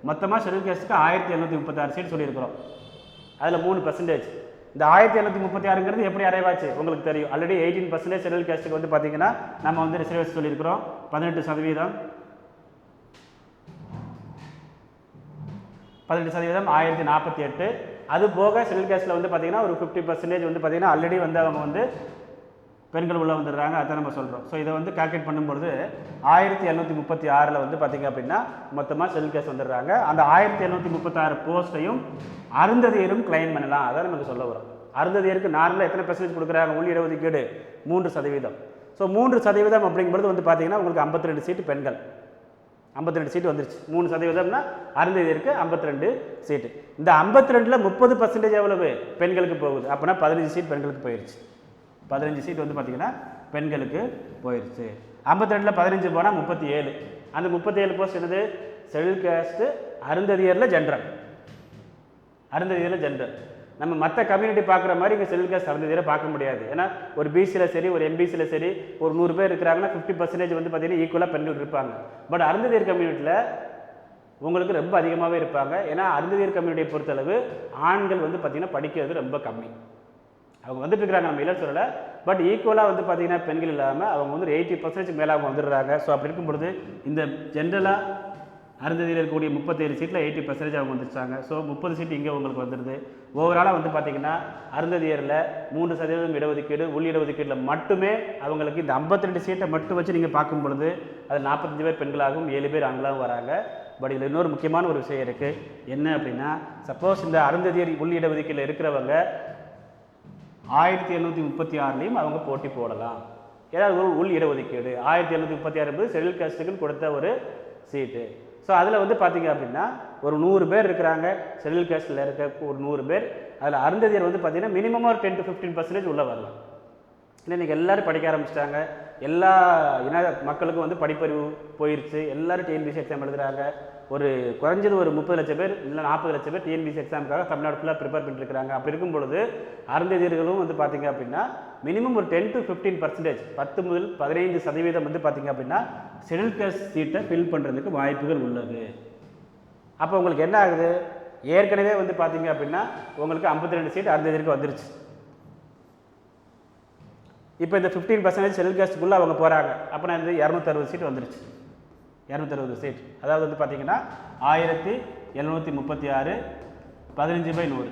மொத்தமாக ஷெடியூல் கேஸ்ட்டுக்கு ஆயிரத்தி எழுநூற்றி முப்பத்தாறு சீட் சொல்லியிருக்கிறோம். அதில் மூணு பர்சன்டேஜ் இந்த ஆயிரத்தி எழுநூற்றி முப்பத்தி ஆறுங்கிறது எப்படி அரைவாச்சு உங்களுக்கு தெரியும். ஆல்ரெடி எயிட்டீன் பர்சன்டேஜ் ஷெடியூல் கேஸ்ட்டுக்கு வந்து பார்த்தீங்கன்னா நம்ம வந்து ரிசர்வேஷன் சொல்லியிருக்கிறோம். பதினெட்டு சதவீதம். பதினெட்டு சதவீதம் ஆயிரத்தி நாற்பத்தி எட்டு. அது போக ஷெட்யூல் கேஸ்ட்டில் வந்து பார்த்தீங்கன்னா ஒரு ஃபிஃப்டி பர்சன்டேஜ் வந்து பார்த்தீங்கன்னா ஆல்ரெடி வந்து அவங்க வந்து பெண்கள் உள்ளே வந்துடுறாங்க அதை நம்ம சொல்கிறோம் ஸோ இதை வந்து கால்குலேட் பண்ணும்பொழுது ஆயிரத்தி எழுநூற்றி முப்பத்தி ஆறில் வந்து பார்த்திங்க அப்படின்னா மொத்தமாக செல் கேஸ் வந்துடுறாங்க. அந்த ஆயிரத்தி எழுநூற்றி முப்பத்தாறு போஸ்ட்டையும் அருந்ததியரும் கிளைம் பண்ணலாம். அதான் நமக்கு சொல்ல வரும். அருந்ததியருக்கு நார்மலாக எத்தனை பர்சன்டேஜ் கொடுக்குறாங்க? உள்ளிட இடஒதுக்கீடு மூன்று சதவீதம். ஸோ மூன்று சதவீதம் அப்படிங்கிறது வந்து பார்த்தீங்கன்னா உங்களுக்கு ஐம்பத்தி ரெண்டு சீட்டு பெண்கள். 52 ரெண்டு சீட்டு வந்துருச்சு. மூணு சதவீதம்னா அருந்ததியருக்கு 52 ரெண்டு சீட்டு இந்த 52 ரெண்டில் முப்பது பர்சன்டேஜ் எவ்வளவு? பெண்களுக்கு போகுது. அப்போனா பதினஞ்சு சீட் பெண்களுக்கு போயிடுச்சு பதினஞ்சு சீட் வந்து பார்த்திங்கன்னா பெண்களுக்கு போயிடுச்சு 52 ரெண்டில் பதினஞ்சு போனால் முப்பத்தி ஏழு அந்த முப்பத்தி ஏழு போஸ்ட் என்னது? ஷெட்யூல் கேஸ்ட்டு அருந்ததியரில் ஜென்ரல் அருந்ததியரில் ஜென்ரல் நம்ம மற்ற கம்யூனிட்டி பார்க்குற மாதிரி இங்கே ஷெட்யூல் கேஸ்ட் அருந்ததியில் பார்க்க முடியாது. ஏன்னா ஒரு பிசியில் சரி ஒரு எம்பிசியில் சரி ஒரு நூறு பேர் இருக்கிறாங்கன்னா ஃபிஃப்டி பர்சன்டேஜ் வந்து பார்த்தீங்கன்னா ஈக்குவலாக பெண்கள் இருப்பாங்க. பட் அருந்ததியர் கம்யூனிட்டியில் உங்களுக்கு ரொம்ப அதிகமாகவே இருப்பாங்க. ஏன்னா அருந்ததியர் கம்யூனிட்டியை பொறுத்தளவு ஆண்கள் வந்து பார்த்தீங்கன்னா படிக்கிறது ரொம்ப கம்மி. அவங்க வந்துட்டு இருக்கிறாங்க நம்ம இல்லை சொல்லலை. பட் ஈக்குவலாக வந்து பார்த்தீங்கன்னா பெண்கள் இல்லாமல் அவங்க வந்து எயிட்டி பர்சன்டேஜ் மேலே அவங்க வந்துடுறாங்க. ஸோ அப்படி இருக்கும் பொழுது இந்த ஜென்ரலாக அருந்ததியில் இருக்கக்கூடிய முப்பத்தேழு சீட்டில் எயிட்டி பர்சன்டேஜ் அவங்க வந்துருச்சாங்க. ஸோ முப்பது சீட் இங்கே உங்களுக்கு வந்துடுது ஓவராலாக வந்து பார்த்திங்கன்னா அருந்ததியரில் மூன்று சதவீதம் இடஒதுக்கீடு உள் இடஒதுக்கீட்டில் மட்டுமே அவங்களுக்கு இந்த 52 சீட்டை மட்டும் வச்சு நீங்கள் பார்க்கும் பொழுது அது நாற்பத்தஞ்சு பேர் பெண்களாகவும் ஏழு பேர் ஆண்களாகவும் வராங்க. பட் இதில் இன்னொரு முக்கியமான ஒரு விஷயம் இருக்குது என்ன அப்படின்னா சப்போஸ் இந்த அருந்ததியர் உள் இடஒதுக்கீட்டில் இருக்கிறவங்க ஆயிரத்தி எழுநூற்றி முப்பத்தி ஆறுலேயும் அவங்க போட்டி போடலாம். ஏதாவது ஒரு உள் இடஒதுக்கீடு. ஆயிரத்தி எழுநூற்றி முப்பத்தி ஆறு என்பது ஷெட்யூல் காஸ்ட்டுக்கு கொடுத்த ஒரு சீட்டு. ஸோ அதில் வந்து பார்த்தீங்க அப்படின்னா ஒரு நூறு பேர் இருக்கிறாங்க. ஷெட்யூல் காஸ்ட்டில் இருக்க ஒரு நூறு பேர். அதில் அருந்ததியர் வந்து பார்த்தீங்கன்னா மினிமம் ஒரு டென் டு ஃபிஃப்டீன் பர்சன்டேஜ் உள்ளே வரலாம். இல்லை இன்றைக்கி எல்லோரும் படிக்க ஆரம்பிச்சிட்டாங்க. எல்லா இன மக்களுக்கும் வந்து படிப்பறிவு போயிருச்சு. எல்லாரும் டிஎன்பிசி எக்ஸாம் எழுதுகிறாங்க ஒரு குறைஞ்சது ஒரு முப்பது லட்சம் பேர் இல்லை நாற்பது லட்சம் பேர் டிஎன்பிசி எக்ஸாமுக்காக தமிழ்நாடு ஃபுல்லாக ப்ரிப்பேர் பண்ணிருக்காங்க அப்படி இருக்கும் பொழுது அருந்ததியர்களும் வந்து பார்த்தீங்க அப்படின்னா மினிமம் ஒரு டென் டு ஃபிஃப்டீன் பர்சன்டேஜ் பத்து முதல் பதினைந்து சதவீதம் வந்து பார்த்தீங்க அப்படின்னா செடில் கேஸ்ட் சீட்டை ஃபில் பண்ணுறதுக்கு வாய்ப்புகள் உள்ளது. அப்போ உங்களுக்கு என்ன ஆகுது? ஏற்கனவே வந்து பார்த்தீங்க அப்படின்னா உங்களுக்கு 52 ரெண்டு சீட் அருந்ததியருக்கு வந்துருச்சு. இப்போ இந்த ஃபிஃப்டீன் பர்சன்டேஜ் ஷெட்யூல் கேஸ்ட்டுக்குள்ளே அவங்க போகிறாங்க அப்போ நான் இந்த இரநூத்தறுபது சீட் வந்துருச்சு. இரநூத்தறுபது சீட் அதாவது வந்து பார்த்தீங்கன்னா ஆயிரத்தி எழுநூற்றி முப்பத்தி ஆறு பதினஞ்சு பை நூறு.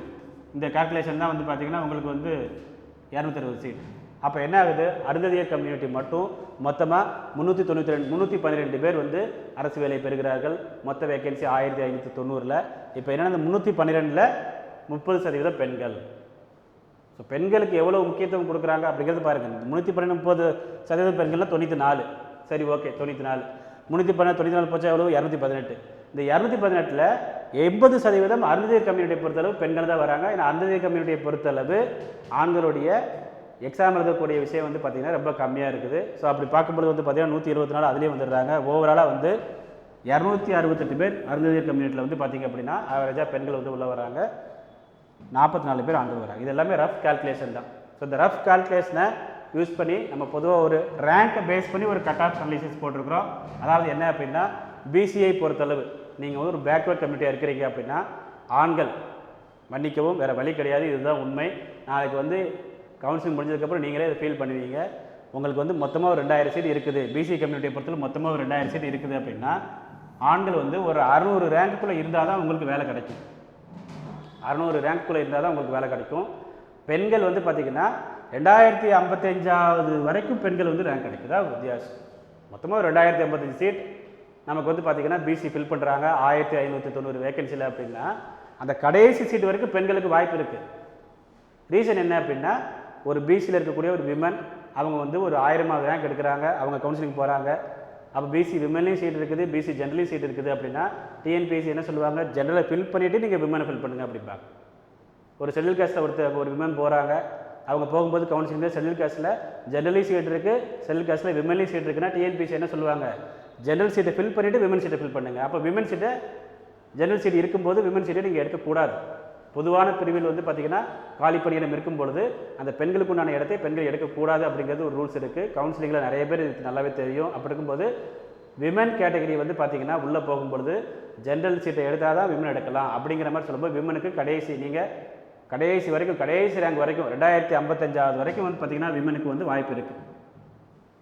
இந்த கால்குலேஷன் தான் வந்து பார்த்தீங்கன்னா உங்களுக்கு வந்து இரநூத்தறுபது சீட் அப்போ என்ன ஆகுது? அருந்ததியர் கம்யூனிட்டி மட்டும் மொத்தமாக முந்நூற்றி தொண்ணூற்றி ரெண்டு முந்நூற்றி பன்னிரெண்டு பேர் வந்து அரசு வேலை பெறுகிறார்கள். மொத்த வேகன்சி ஆயிரத்தி ஐநூற்றி தொண்ணூறில். இப்போ என்னென்னா இந்த முந்நூற்றி பன்னிரெண்டில் முப்பது சதவீதம் பெண்கள். ஸோ பெண்களுக்கு எவ்வளோ முக்கியத்துவம் கொடுக்குறாங்க அப்படிங்கிறது பாருங்கள் முந்நூற்றி பன்னெண்டு முப்பது சதவீதம் பெண்கள்லாம் தொண்ணூற்றி நாலு. சரி ஓகே தொண்ணூற்றி நாலு. முந்நூற்றி பதினெட்டு தொண்ணூற்றி நாலு போச்சா எவ்வளோ இரநூத்தி பதினெட்டு. இந்த இரநூத்தி பதினெட்டில் எண்பது சதவீதம் அருந்ததியர் கம்யூனிட்டியை பொறுத்தளவு பெண்கள் தான் வராங்க. ஏன்னா அருந்ததியர் கம்யூனிட்டியை பொறுத்தளவு ஆண்களுடைய எக்ஸாம் எழுதக்கூடிய விஷயம் வந்து பார்த்திங்கன்னா ரொம்ப கம்மியாக இருக்குது. ஸோ அப்படி பார்க்கும்போது வந்து பார்த்திங்கன்னா நூற்றி இருபத்தி நாலு அதுலேயும் வந்துடுறாங்க. ஓவராலாக வந்து இரநூத்தி அறுபத்தெட்டு பேர் அருந்ததியர் கம்யூனிட்டியில் வந்து பார்த்திங்க அப்படின்னா ஆவரேஜாக பெண்கள் வந்து உள்ளே வராங்க. நாற்பத்தி நாலு பேர் ஆண்டு வராங்க. இது எல்லாமே ரஃப் கால்குலேஷன் தான். ஸோ இந்த ரஃப் கால்குலேஷனை யூஸ் பண்ணி நம்ம பொதுவாக ஒரு ரேங்கை பேஸ் பண்ணி ஒரு கட் ஆஃப் அனலிசிஸ் போட்டிருக்கிறோம். அதாவது என்ன அப்படின்னா பிசிஐ பொறுத்தளவு நீங்கள் வந்து ஒரு பேக்வர்ட் கம்யூனிட்டியாக இருக்கிறீங்க அப்படின்னா ஆண்கள் மன்னிக்கவும் வேறு வழி கிடையாது இதுதான் உண்மை. நாளைக்கு வந்து கவுன்சிலிங் முடிஞ்சதுக்கப்புறம் நீங்களே இதை ஃபீல் பண்ணுவீங்க. உங்களுக்கு வந்து மொத்தமாக ஒரு ரெண்டாயிரம் சீட் இருக்குது. பிசி கம்யூனிட்டியை பொறுத்தவரை மொத்தமாக ஒரு ரெண்டாயிரம் சீட் இருக்குது அப்படின்னா ஆண்கள் வந்து ஒரு அறுநூறு ரேங்க்குள்ளே இருந்தால் தான் உங்களுக்கு வேலை கிடைக்கும். அறநூறு ரேங்க்குள்ளே இருந்தால் தான் உங்களுக்கு வேலை கிடைக்கும். பெண்கள் வந்து பார்த்திங்கன்னா ரெண்டாயிரத்தி ஐம்பத்தஞ்சாவது வரைக்கும் பெண்கள் வந்து ரேங்க் கிடைக்குதா வித்தியாசம். மொத்தமாக ஒரு ரெண்டாயிரத்தி ஐம்பத்தஞ்சு சீட் நமக்கு வந்து பார்த்திங்கன்னா பிசி ஃபில் பண்ணுறாங்க ஆயிரத்தி ஐநூற்றி தொண்ணூறு வேகன்சியில் அப்படின்னா அந்த கடைசி சீட் வரைக்கும் பெண்களுக்கு வாய்ப்பு இருக்குது ரீசன் என்ன அப்படின்னா ஒரு பிசியில் இருக்கக்கூடிய ஒரு விமன் அவங்க வந்து ஒரு ஆயிரமாவது ரேங்க் எடுக்கிறாங்க. அவங்க கவுன்சிலிங் போகிறாங்க அப்போ பிசி விமன்லேயும் சீட் இருக்குது. பிசி ஜென்ரலையும் சீட் இருக்குது அப்படின்னா டிஎன்பிஎஸ்சி என்ன சொல்லுவாங்க? ஜென்ரலை ஃபில் பண்ணிவிட்டு நீங்கள் விமனை ஃபில் பண்ணுங்க அப்படிம்பாங்க. ஒரு ஷெட்யூல் காஸ்ட்டில் ஒருத்தர் ஒரு விமன் போகிறாங்க அவங்க போகும்போது கவுன்சிலிங்கில் ஷெட்யூல் கேஸில் ஜென்ரலி சீட் இருக்குது ஷெட்யூல் காஸ்ட்டில் விமன்லி சீட் இருக்குன்னா டிஎன்பிசி என்ன சொல்லுவாங்க? ஜென்ரல் சீட்டை ஃபில் பண்ணிவிட்டு விமன் சீட்டை ஃபில் பண்ணுங்கள் அப்போ விமன் சீட்டை ஜென்ரல் சீட் இருக்கும்போது விமன் சீட்டை நீங்கள் எடுக்கக்கூடாது பொதுவான பிரிவில் வந்து பார்த்தீங்கன்னா காலி பணியிடம் இருக்கும் பொழுது அந்த பெண்களுக்கு உண்டான இடத்தை பெண்கள் எடுக்கக்கூடாது அப்படிங்கிறது ஒரு ரூல்ஸ் இருக்குது கவுன்சிலிங்கில் நிறைய பேர் இது நல்லாவே தெரியும். அப்படி இருக்கும்போது விமன் கேட்டகரி வந்து பார்த்தீங்கன்னா உள்ளே போகும்பொழுது ஜென்ரல் சீட்டை எடுத்தால் தான் விமன் எடுக்கலாம். அப்படிங்கிற மாதிரி சொல்லும்போது விமனுக்கு கடைசி நீங்கள் கடைசி வரைக்கும் கடைசி ரேங்க் வரைக்கும் ரெண்டாயிரத்தி ஐம்பத்தஞ்சாவது வரைக்கும் வந்து பார்த்தீங்கன்னா விமனுக்கு வந்து வாய்ப்பு இருக்குது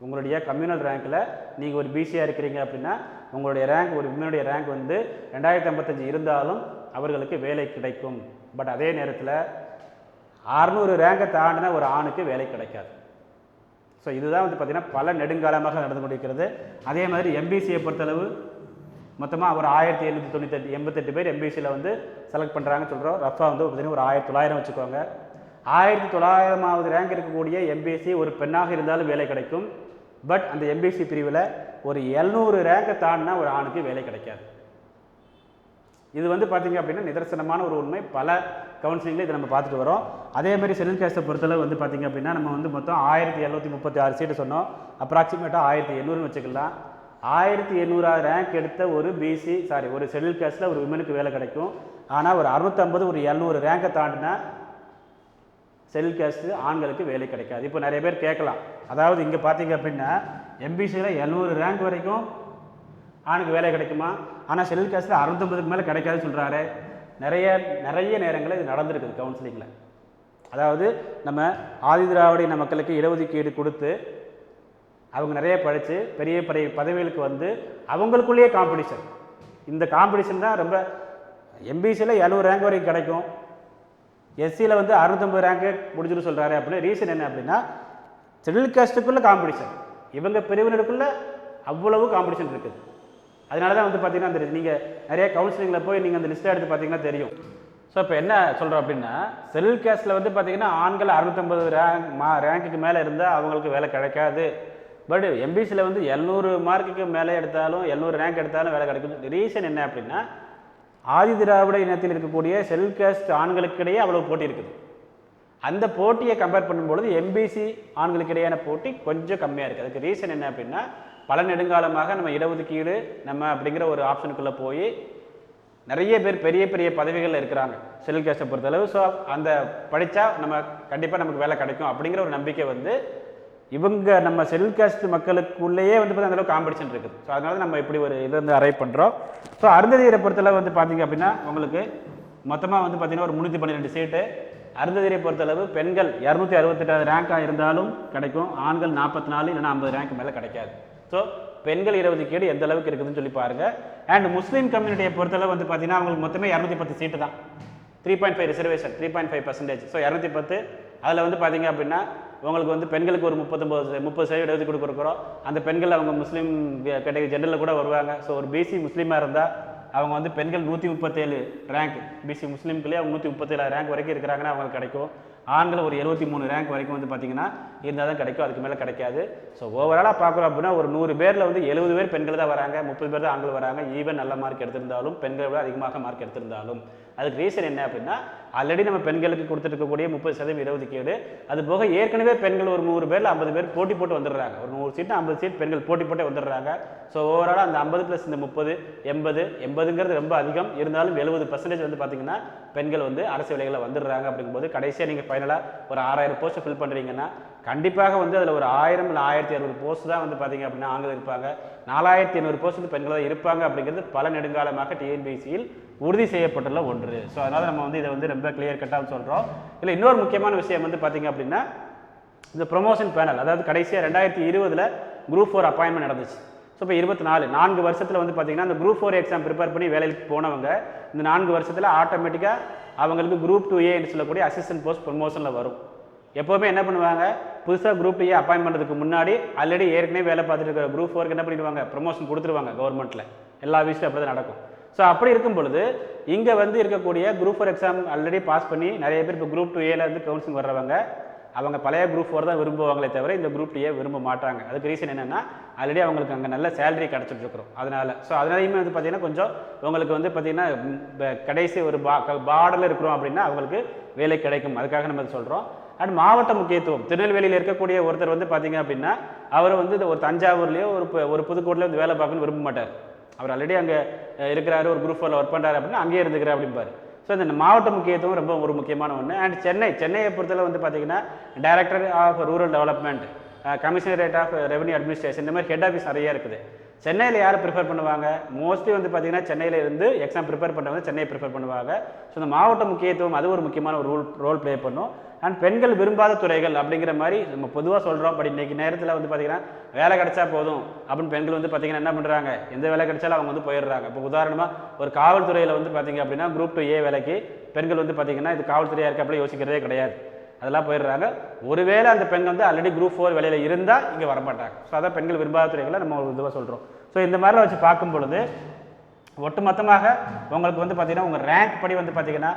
உங்களுடைய கம்யூனல் ரேங்க்கில் நீங்கள் ஒரு பிசியாக இருக்கிறீங்க அப்படின்னா உங்களுடைய ரேங்க் ஒரு விமனுடைய ரேங்க் வந்து ரெண்டாயிரத்தி ஐம்பத்தஞ்சு இருந்தாலும் அவர்களுக்கு வேலை கிடைக்கும். பட் அதே நேரத்தில் அறநூறு ரேங்கை தாண்டினா ஒரு ஆணுக்கு வேலை கிடைக்காது. ஸோ இதுதான் வந்து பார்த்திங்கன்னா பல நெடுங்காலமாக நடந்து கொண்டிருக்கிறது. அதே மாதிரி எம்பிசியை பொறுத்தளவு மொத்தமாக ஒரு ஆயிரத்தி எழுநூற்றி தொண்ணூற்றி எண்பத்தெட்டு பேர் எம்பிசியில் வந்து செலக்ட் பண்ணுறாங்கன்னு சொல்கிறோம் ரஃபாக வந்து பார்த்தீங்கன்னா ஒரு ஆயிரத்தி தொள்ளாயிரம் வச்சுக்கோங்க. ஆயிரத்தி தொள்ளாயிரமாவது ரேங்க் இருக்கக்கூடிய எம்பிஎஸ்சி ஒரு பெண்ணாக இருந்தாலும் வேலை கிடைக்கும். பட் அந்த எம்பிஎஸ்சி பிரிவில் ஒரு எழுநூறு ரேங்கை தாண்டினா ஒரு ஆணுக்கு வேலை கிடைக்காது. இது வந்து பார்த்தீங்க அப்படின்னா நிதர்சனமான ஒரு உண்மை. பல கவுன்சிலிங்கில் இதை நம்ம பார்த்துட்டு வரோம். அதே மாதிரி கேஸ்ட்டை பொறுத்தளவு வந்து பார்த்தீங்க அப்படின்னா நம்ம வந்து மொத்தம் ஆயிரத்தி எழுநூற்றி முப்பத்தி ஆறு சீட்டு சொன்னோம். அப்ராக்சிமேட்டாக ஆயிரத்தி எண்ணூறுன்னு வச்சுக்கலாம். ஆயிரத்தி எண்ணூறாவது ரேங்க் எடுத்த ஒரு பிசி சாரி ஒரு ஷெட்யூல் கேஸ்ட்டில் ஒரு விமனுக்கு வேலை கிடைக்கும். ஆனால் ஒரு அறுநூத்தம்பது ஒரு எழுநூறு ரேங்கை தாண்டினா ஷெட்யூல் கேஸ்ட்டு ஆண்களுக்கு வேலை கிடைக்காது. இப்போ நிறைய பேர் கேட்கலாம். அதாவது இங்கே பார்த்தீங்க அப்படின்னா எம்பிசியில் எழுநூறு ரேங்க் வரைக்கும் ஆணுக்கு வேலை கிடைக்குமா? ஆனால் ஷெட்யூல் கேஸ்ட்டில் அறுநூத்தம்பதுக்கு மேலே கிடைக்காதுன்னு சொல்கிறாரு நிறைய நிறைய நேரங்களில் இது நடந்திருக்குது கவுன்சிலிங்கில் அதாவது நம்ம ஆதி திராவிட மக்களுக்கு இடஒதுக்கீடு கொடுத்து அவங்க நிறைய படித்து பெரிய பெரிய பதவிகளுக்கு வந்து அவங்களுக்குள்ளேயே காம்படிஷன் இந்த காம்படிஷன் தான் ரொம்ப எம்பிசியில் எழுநூறு ரேங்க் வரைக்கும் கிடைக்கும். எஸ்சியில் வந்து அறுநூத்தம்பது ரேங்க்கு முடிஞ்சுன்னு சொல்கிறாரு அப்படின்னு ரீசன் என்ன அப்படின்னா ஷெட்யூல் காஸ்ட்டுக்குள்ளே காம்படிஷன் இவங்க பிரிவினருக்குள்ளே அவ்வளவு காம்படிஷன் இருக்குது. அதனால தான் வந்து பார்த்தீங்கன்னா அந்த நீங்கள் நிறைய கவுன்சிலிங்கில் போய் நீங்கள் அந்த லிஸ்ட்டை எடுத்து பார்த்தீங்கன்னா தெரியும். ஸோ இப்போ என்ன சொல்கிறோம் அப்படின்னா செல் கேஸில் வந்து பார்த்தீங்கன்னா ஆண்கள் அறுநூத்தம்பது ரேங்க் மா ரேங்க்குக்கு மேலே இருந்தால் அவங்களுக்கு வேலை கிடைக்காது. பட் எம்பிசியில் வந்து எழுநூறு மார்க்குக்கு மேலே எடுத்தாலும் எழுநூறு ரேங்க் எடுத்தாலும் வேலை கிடைக்கும். ரீசன் என்ன அப்படின்னா ஆதி திராவிட இனத்தில் இருக்கக்கூடிய செல்ஃப் கேஸ்ட் ஆண்களுக்கிடையே அவ்வளோ போட்டி இருக்குது. அந்த போட்டியை கம்பேர் பண்ணும்பொழுது எம்பிசி ஆண்களுக்கு இடையான போட்டி கொஞ்சம் கம்மியாக இருக்குது. அதுக்கு ரீசன் என்ன அப்படின்னா பல நெடுங்காலமாக நம்ம இடஒதுக்கீடு நம்ம அப்படிங்கிற ஒரு ஆப்ஷனுக்குள்ளே போய் நிறைய பேர் பெரிய பெரிய பதவிகளில் இருக்கிறாங்க செல்ஃப் கேஸ்ட்டை பொறுத்தளவு. ஸோ அந்த படித்தா நம்ம கண்டிப்பாக நமக்கு வேலை கிடைக்கும் அப்படிங்கிற ஒரு நம்பிக்கை வந்து இவங்க நம்ம செல் காஸ்ட் மக்களுக்குள்ளேயே வந்து பார்த்தா அந்த அளவுக்கு காம்படிஷன் இருக்குது. ஸோ அதனால நம்ம இப்படி ஒரு இது வந்து அரைவ் பண்ணுறோம் ஸோ அருந்ததியரை பொறுத்தளவு வந்து பார்த்தீங்க அப்படின்னா உங்களுக்கு மொத்தமாக வந்து பார்த்தீங்கன்னா ஒரு முந்நூற்றி பன்னிரெண்டு சீட்டு அருந்ததியரை பொறுத்தளவு பெண்கள் இரநூத்தி அறுபத்தெட்டாவது ரேங்காக இருந்தாலும் கிடைக்கும். ஆண்கள் நாற்பத்தி நாலு இல்லைன்னா ஐம்பது ரேங்க் மேலே கிடைக்காது. ஸோ பெண்கள் இருபது கேடு எந்த அளவுக்கு இருக்குதுன்னு சொல்லி பாருங்க. அண்ட் முஸ்லீம் கம்யூனிட்டியை பொறுத்தளவு வந்து பார்த்தீங்கன்னா அவங்களுக்கு மொத்தமே இரநூத்தி பத்து சீட்டு தான். Three point five reservation three point five percentage so இரநூத்தி பத்து. அதில் வந்து பார்த்தீங்க அப்படின்னா உங்களுக்கு வந்து பெண்களுக்கு ஒரு முப்பத்தொம்பது முப்பது சதவீதம் இடஒதுக்கீடு கொடுக்குறோம். அந்த பெண்கள் அவங்க முஸ்லீம் கேட்டகரி ஜென்ரலில் கூட வருவாங்க. ஸோ ஒரு பிசி முஸ்லீமாக இருந்தால் அவங்க வந்து பெண்கள் நூற்றி முப்பத்தேழு ரேங்க் பிசி முஸ்லீம்களே அவங்க நூற்றி முப்பத்தேழு ரேங்க் வரைக்கும் இருக்கிறாங்கன்னா அவங்களுக்கு கிடைக்கும். ஆண்கள் ஒரு எழுபத்தி மூணு ரேங்க் வரைக்கும் வந்து பார்த்தீங்கன்னா இருந்தால் தான் கிடைக்கும். அதுக்கு மேலே கிடைக்காது. ஸோ ஓவராலாக பார்க்குறோம் அப்படின்னா ஒரு நூறு பேரில் வந்து எழுபது பேர் பெண்கள் தான் வராங்க முப்பது பேர் தான் ஆண்கள் வராங்க. ஈவன் நல்ல மார்க் எடுத்திருந்தாலும் பெண்களை விட அதிகமாக மார்க் எடுத்திருந்தாலும். அதுக்கு ரீசன் என்ன அப்படின்னா ஆல்ரெடி நம்ம பெண்களுக்கு கொடுத்துருக்கக்கூடிய முப்பது சதவீதம் இடஒதுக்கீடு அது போக ஏற்கனவே பெண்கள் ஒரு நூறு பேரில் ஐம்பது பேர் போட்டி போட்டு வந்துடுறாங்க. ஒரு நூறு சீட்டு ஐம்பது சீட் பெண்கள் போட்டி போட்டு வந்துடுறாங்க. ஸோ ஓவராலாக அந்த ஐம்பது ப்ளஸ் இந்த முப்பது எண்பது எண்பதுங்கிறது ரொம்ப அதிகம். இருந்தாலும் எழுபது பர்சன்டேஜ் வந்து பார்த்தீங்கன்னா பெண்கள் வந்து அரசு வேலைகளில் வந்துடுறாங்க அப்படிங்கும்போது கடைசியாக நீங்கள் ஃபைனலாக ஒரு ஆறாயிரம் போஸ்ட் ஃபில் பண்ணுறீங்கன்னா கண்டிப்பாக வந்து அதில் ஒரு ஆயிரம் இல்லை ஆயிரத்தி இரநூறு போஸ்ட் தான் வந்து பார்த்தீங்க அப்படின்னா ஆண்கள் இருப்பாங்க. நாலாயிரத்தி ஐநூறு போஸ்ட் வந்து பெண்கள் தான் இருப்பாங்க அப்படிங்கிறது பல நெடுங்காலமாக டிஎன்பிசியில் உறுதி செய்யப்பட்டுள்ள ஒன்று. ஸோ அதனால் நம்ம வந்து இதை வந்து ரொம்ப கிளியர் கட்டாக சொல்கிறோம் இல்லை இன்னொரு முக்கியமான விஷயம் வந்து பார்த்தீங்க அப்படின்னா இந்த ப்ரொமோஷன் பேனல் அதாவது கடைசியாக ரெண்டாயிரத்தி இருபதில் குரூப் ஃபோர் அப்பாயின்மெண்ட் நடந்துச்சு. ஸோ இப்போ இருபத்தி நாலு நான்கு வருஷத்தில் வந்து பார்த்தீங்கன்னா அந்த குரூப் ஃபோர் எக்ஸாம் ப்ரிப்பேர் பண்ணி வேலைக்கு போனவங்க இந்த நான்கு வருஷத்தில் ஆட்டோமேட்டிக்காக அவங்களுக்கு குரூப் டூ ஏன்னு சொல்லக்கூடிய அசிஸ்டன்ட் போஸ்ட் ப்ரொமோஷனில் வரும். எப்போவுமே என்ன பண்ணுவாங்க? புதுசாக குரூப் ஏ அப்பாயின் பண்ணுறதுக்கு முன்னாடி ஆல்ரெடி ஏற்கனவே வேலை பார்த்துட்டு இருக்கிற குரூப் ஃபோருக்கு என்ன பண்ணிடுவாங்க? ப்ரொமோஷன் கொடுத்துருவாங்க கவர்மெண்ட்டில் எல்லா விஷயம் அப்படி தான் நடக்கும். ஸோ அப்படி இருக்கும் பொழுது இங்கே வந்து இருக்கக்கூடிய group four exam already pass பண்ணி நிறைய பேர் இப்போ குரூப் டூ ஏல இருந்து கவுன்சிலிங் வர்றவங்க அவங்க பழைய குரூப் ஃபோர் தான் விரும்புவாங்களே தவிர இந்த குரூப் டூயே விரும்ப மாட்டாங்க அதுக்கு ரீசன் என்னென்னா ஆல்ரெடி அவங்களுக்கு அங்கே நல்ல சேலரி கிடச்சிட்டு இருக்கிறோம். அதனால் ஸோ அதனாலையுமே வந்து பார்த்தீங்கன்னா கொஞ்சம் உங்களுக்கு வந்து பார்த்திங்கன்னா கடைசி ஒரு பா பார்டரில் இருக்கிறோம் அப்படின்னா அவங்களுக்கு வேலை கிடைக்கும். அதுக்காக நம்ம சொல்கிறோம் அண்ட் மாவட்ட முக்கியத்துவம் திருநெல்வேலியில் இருக்கக்கூடிய ஒருத்தர் வந்து பார்த்தீங்க அப்படின்னா அவர் வந்து இந்த ஒரு தஞ்சாவூர்லேயோ ஒரு ஒரு புதுக்கோட்டையில வந்து வேலை பார்க்கணும்னு விரும்ப மாட்டார். அவர் ஆல்ரெடி அங்கே இருக்கிறாரு ஒரு குரூப் ஃபோரில் ஒர்க் பண்ணுறாரு அப்படின்னா அங்கேயே இருந்துக்கிறார் அப்படிம்பாரு. ஸோ இந்த மாவட்ட முக்கியத்துவம் ரொம்ப ஒரு முக்கியமான ஒன்று அண்ட் சென்னை சென்னையை பொறுத்தளவு வந்து பார்த்தீங்கன்னா director of rural development commissionerate of revenue administration இந்த மாதிரி ஹெட் ஆஃபீஸ் நிறைய இருக்குது. சென்னையில் யார் ப்ரிஃபர் பண்ணுவாங்க? மோஸ்ட்லி வந்து பார்த்தீங்கன்னா சென்னையில் இருந்து எக்ஸாம் ப்ரிப்பேர் பண்ணுறவங்க சென்னையை ப்ரிஃபர் பண்ணுவாங்க. ஸோ இந்த மாவட்ட முக்கியத்துவம் அது ஒரு முக்கியமான ஒரு ரோல் ரோல் ப்ளே பண்ணும். அண்ட் பெண்கள் விரும்பாத துறைகள் அப்படிங்கிற மாதிரி நம்ம பொதுவாக சொல்கிறோம் பட் இன்றைக்கி நேரத்தில் வந்து பார்த்தீங்கன்னா வேலை கிடைச்சா போதும் அப்படின்னு பெண்கள் வந்து பார்த்தீங்கன்னா என்ன பண்ணுறாங்க எந்த வேலை கிடைச்சாலும் அவங்க வந்து போயிடுறாங்க. இப்போ உதாரணமாக ஒரு காவல்துறையில் வந்து பார்த்தீங்க அப்படின்னா குரூப் டூ ஏ வேலைக்கு பெண்கள் வந்து பார்த்திங்கன்னா இது காவல்துறையாக இருக்க அப்படியே யோசிக்கிறதே கிடையாது. அதெல்லாம் போயிடுறாங்க. ஒருவேளை அந்த பெண் வந்து ஆல்ரெடி குரூப் ஃபோர் வேலையில் இருந்தால் இங்கே வரமாட்டாங்க. ஸோ அதான் பெண்கள் விரும்பாத துறைகளை நம்ம ஒரு இதுவாக சொல்கிறோம் ஸோ இந்த மாதிரிலாம் வச்சு பார்க்கும் பொழுது ஒட்டுமொத்தமாக உங்களுக்கு வந்து பார்த்திங்கன்னா உங்கள் ரேங்க் படி வந்து பார்த்திங்கன்னா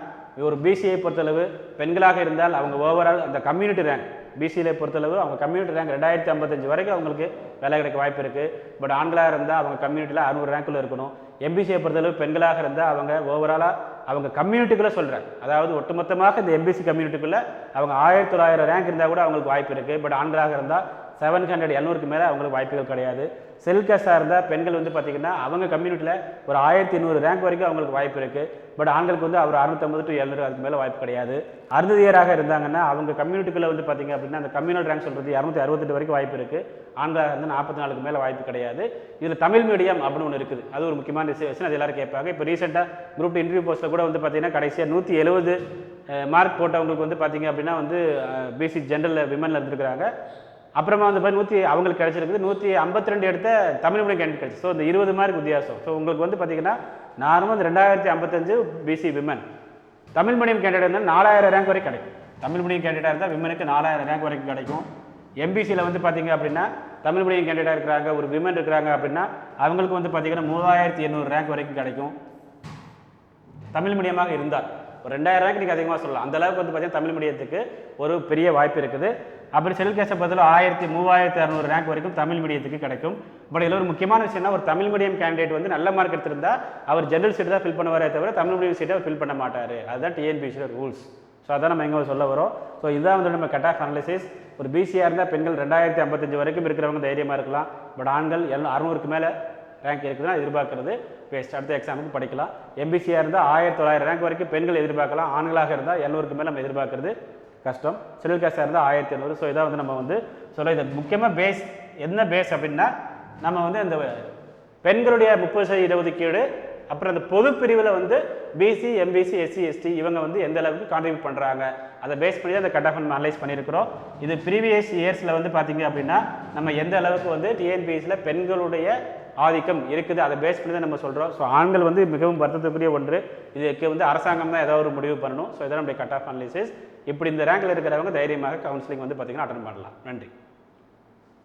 ஒரு பிசிஐ பொறுத்தளவு பெண்களாக இருந்தால் அவங்க ஓவரால் அந்த கம்யூனிட்டி ரேங்க் பிசியில் பொறுத்தளவு அவங்க கம்யூனிட்டி ரேங்க் ரெண்டாயிரத்தி ஐம்பத்தஞ்சு வரைக்கும் அவங்களுக்கு வேலை கிடைக்க வாய்ப்பு இருக்குது பட் ஆண்களாக இருந்தால் அவங்க கம்யூனிட்டியில் அறுநூறு ரேங்க்கில் இருக்கணும். எம்பிசியை பொறுத்தளவு பெண்களாக இருந்தால் அவங்க ஓவராலாக அவங்க கம்யூனிட்டிக்குள்ளே சொல்கிறேன் அதாவது ஒட்டுமொத்தமாக இந்த எம்பிசி கம்யூனிட்டிக்குள்ளே அவங்க ஆயிரத்தி தொள்ளாயிரம் ரேங்க் இருந்தால் கூட அவங்களுக்கு வாய்ப்பு இருக்குது பட் ஆண்களாக இருந்தால் செவன் ஹண்ட்ரட் எழுநூறுக்கு மேலே அவங்களுக்கு வாய்ப்புகள் கிடையாது. செல் கேஸாக இருந்தால் பெண்கள் வந்து பார்த்திங்கன்னா அவங்க கம்யூனிட்டியில் ஒரு ஆயிரத்தி நூறு ரேங்க் வரைக்கும் அவங்களுக்கு வாய்ப்பு இருக்குது பட் ஆண்களுக்கு வந்து அவர் அறுநூத்தம்பது டு எழுநூறு அதுக்கு மேலே வாய்ப்பு கிடையாது. அருந்ததியராக இருந்தாங்கன்னா அவங்க கம்யூனிட்டிக்குள்ளே வந்து பார்த்திங்க அப்படின்னா அந்த கம்யூனல் ரேங்க் சொல்கிறது இரநூத்தி அறுபத்தெட்டு வரைக்கும் வாய்ப்பு இருக்குது ஆண்களாக வந்து நாற்பத்தி நாலுக்கு மேலே வாய்ப்பு கிடையாது. இதில் தமிழ் மீடியம் அப்படின்னு ஒன்று இருக்குது. அது ஒரு முக்கியமான விஷயம் அது எல்லோரும் கேட்பாங்க. இப்போ ரீசெண்டாக குரூப் இன்டர்வியூ போஸ்ட்டில் கூட வந்து பார்த்தீங்கன்னா கடைசியாக நூற்றி எழுபது மார்க் போட்டவங்களுக்கு வந்து பார்த்திங்க அப்படின்னா வந்து பிசி ஜென்ரலில் விமனில் இருந்திருக்கிறாங்க. அப்புறமா வந்து பாரு நூற்றி அவங்களுக்கு கிடச்சிருக்குது. நூற்றி ஐம்பத்தி ரெண்டு எடுத்த தமிழ் மீடியம் கேண்ட் கிடச்சி ஸோ இந்த இருபது மார்க் வித்தியாசம். ஸோ உங்களுக்கு வந்து பார்த்தீங்கன்னா நார்மல் இந்த ரெண்டாயிரத்தி ஐம்பத்தஞ்சு BC women Tamil medium candidate இருந்தால் நாலாயிரம் ரேங்க் வரைக்கும் கிடைக்கும். தமிழ் மீடியம் கேண்டிடேட் இருந்தால் விமனுக்கு நாலாயிரம் ரேங்க் வரைக்கும் கிடைக்கும். எம்பிசியில் வந்து பார்த்தீங்க அப்படின்னா தமிழ் மீடியம் கேண்டிடேட் இருக்கிறாங்க ஒரு விமன் இருக்கிறாங்க அப்படின்னா அவங்களுக்கு வந்து பார்த்தீங்கன்னா மூவாயிரத்தி எண்ணூறு ரேங்க் வரைக்கும் கிடைக்கும். தமிழ் மீடியமாக இருந்தால் ஒரு ரெண்டாயிரம் ரூபாய்க்கு நீங்கள் அதிகமாக சொல்லலாம். அந்த அளவுக்கு வந்து பார்த்தீங்கன்னா தமிழ் மீடியத்துக்கு ஒரு பெரிய வாய்ப்பு இருக்குது. அப்படி செல் கேஸை பதில் ஆயிரத்தி மூவாயிரத்தி அறநூறு ரேங்க் வரைக்கும் தமிழ் மீடியத்துக்கு கிடைக்கும். பட் இதில் ஒரு முக்கியமான விஷயம்னா ஒரு தமிழ் மீடியம் கேண்டிடேட் வந்து நல்ல மார்க் எடுத்திருந்தா அவர் ஜென்ரல் சீட் தான் ஃபில் பண்ணுவாரே தவிர தமிழ் மீடியம் சீட்டை ஃபில் பண்ண மாட்டார். அதுதான் டிஎன்பிசியோட ரூல்ஸ் ஸோ அதான் நம்ம எங்கே சொல்ல வரோம். ஸோ இதுதான் வந்து நம்ம கட் ஆஃப் அனாலிசிஸ் ஒரு பிசியாக இருந்தால் பெண்கள் ரெண்டாயிரத்தி ஐம்பத்தஞ்சு வரைக்கும் இருக்கிறவங்க தைரியமாக இருக்கலாம். பட் ஆண்கள் எல்லாம் அறுநூறுக்கு மேலே ரேங்க் இருக்குதுன்னா எதிர்பார்க்கறது. வேஸ்ட் அடுத்த எக்ஸாமுக்கு படிக்கலாம். எம்பிசியாக இருந்தால் ஆயிரத்தி தொள்ளாயிரம் ரேங்க் வரைக்கும் பெண்கள் எதிர்பார்க்கலாம். ஆண்களாக இருந்தால் எழுநூறுக்கு மேலே நம்ம எதிர்பார்க்கறது. கஷ்டம். ஷெடியூல் காஸ்டாக இருந்தால் ஆயிரத்தி இரநூறு ஸோ இதை வந்து நம்ம வந்து சொல்ல இது முக்கியமாக பேஸ் என்ன பேஸ் அப்படின்னா நம்ம வந்து இந்த பெண்களுடைய முப்பது சதவீத இடஒதுக்கீடு அப்புறம் அந்த பொது பிரிவில் வந்து பிசி எம்பிசி எஸ்சி எஸ்டி இவங்க வந்து எந்த அளவுக்கு கான்ட்ரிபியூட் பண்ணுறாங்க அதை பேஸ் பண்ணி தான் அந்த கட் ஆஃப் அனலைஸ் பண்ணியிருக்கிறோம். இது ப்ரீவியஸ் இயர்ஸில் வந்து பார்த்தீங்க அப்படின்னா நம்ம எந்த அளவுக்கு வந்து டிஎன்பிஎஸ்சியில் பெண்களுடைய ஆதிக்கம் இருக்குது அதை பேஸ் பண்ணி தான் நம்ம சொல்கிறோம் ஸோ ஆண்கள் வந்து மிகவும் வருத்தத்துக்குரிய ஒன்று. இதுக்கு வந்து அரசாங்கம் தான் ஏதாவது ஒரு முடிவு பண்ணணும். ஸோ இதான் நம்முடைய கட் ஆஃப் அனலிசிஸ் இப்படி இந்த ரேங்கில் இருக்கிறவங்க தைரியமாக கவுன்சிலிங் வந்து பார்த்தீங்கன்னா அட்டன் பண்ணலாம். நன்றி.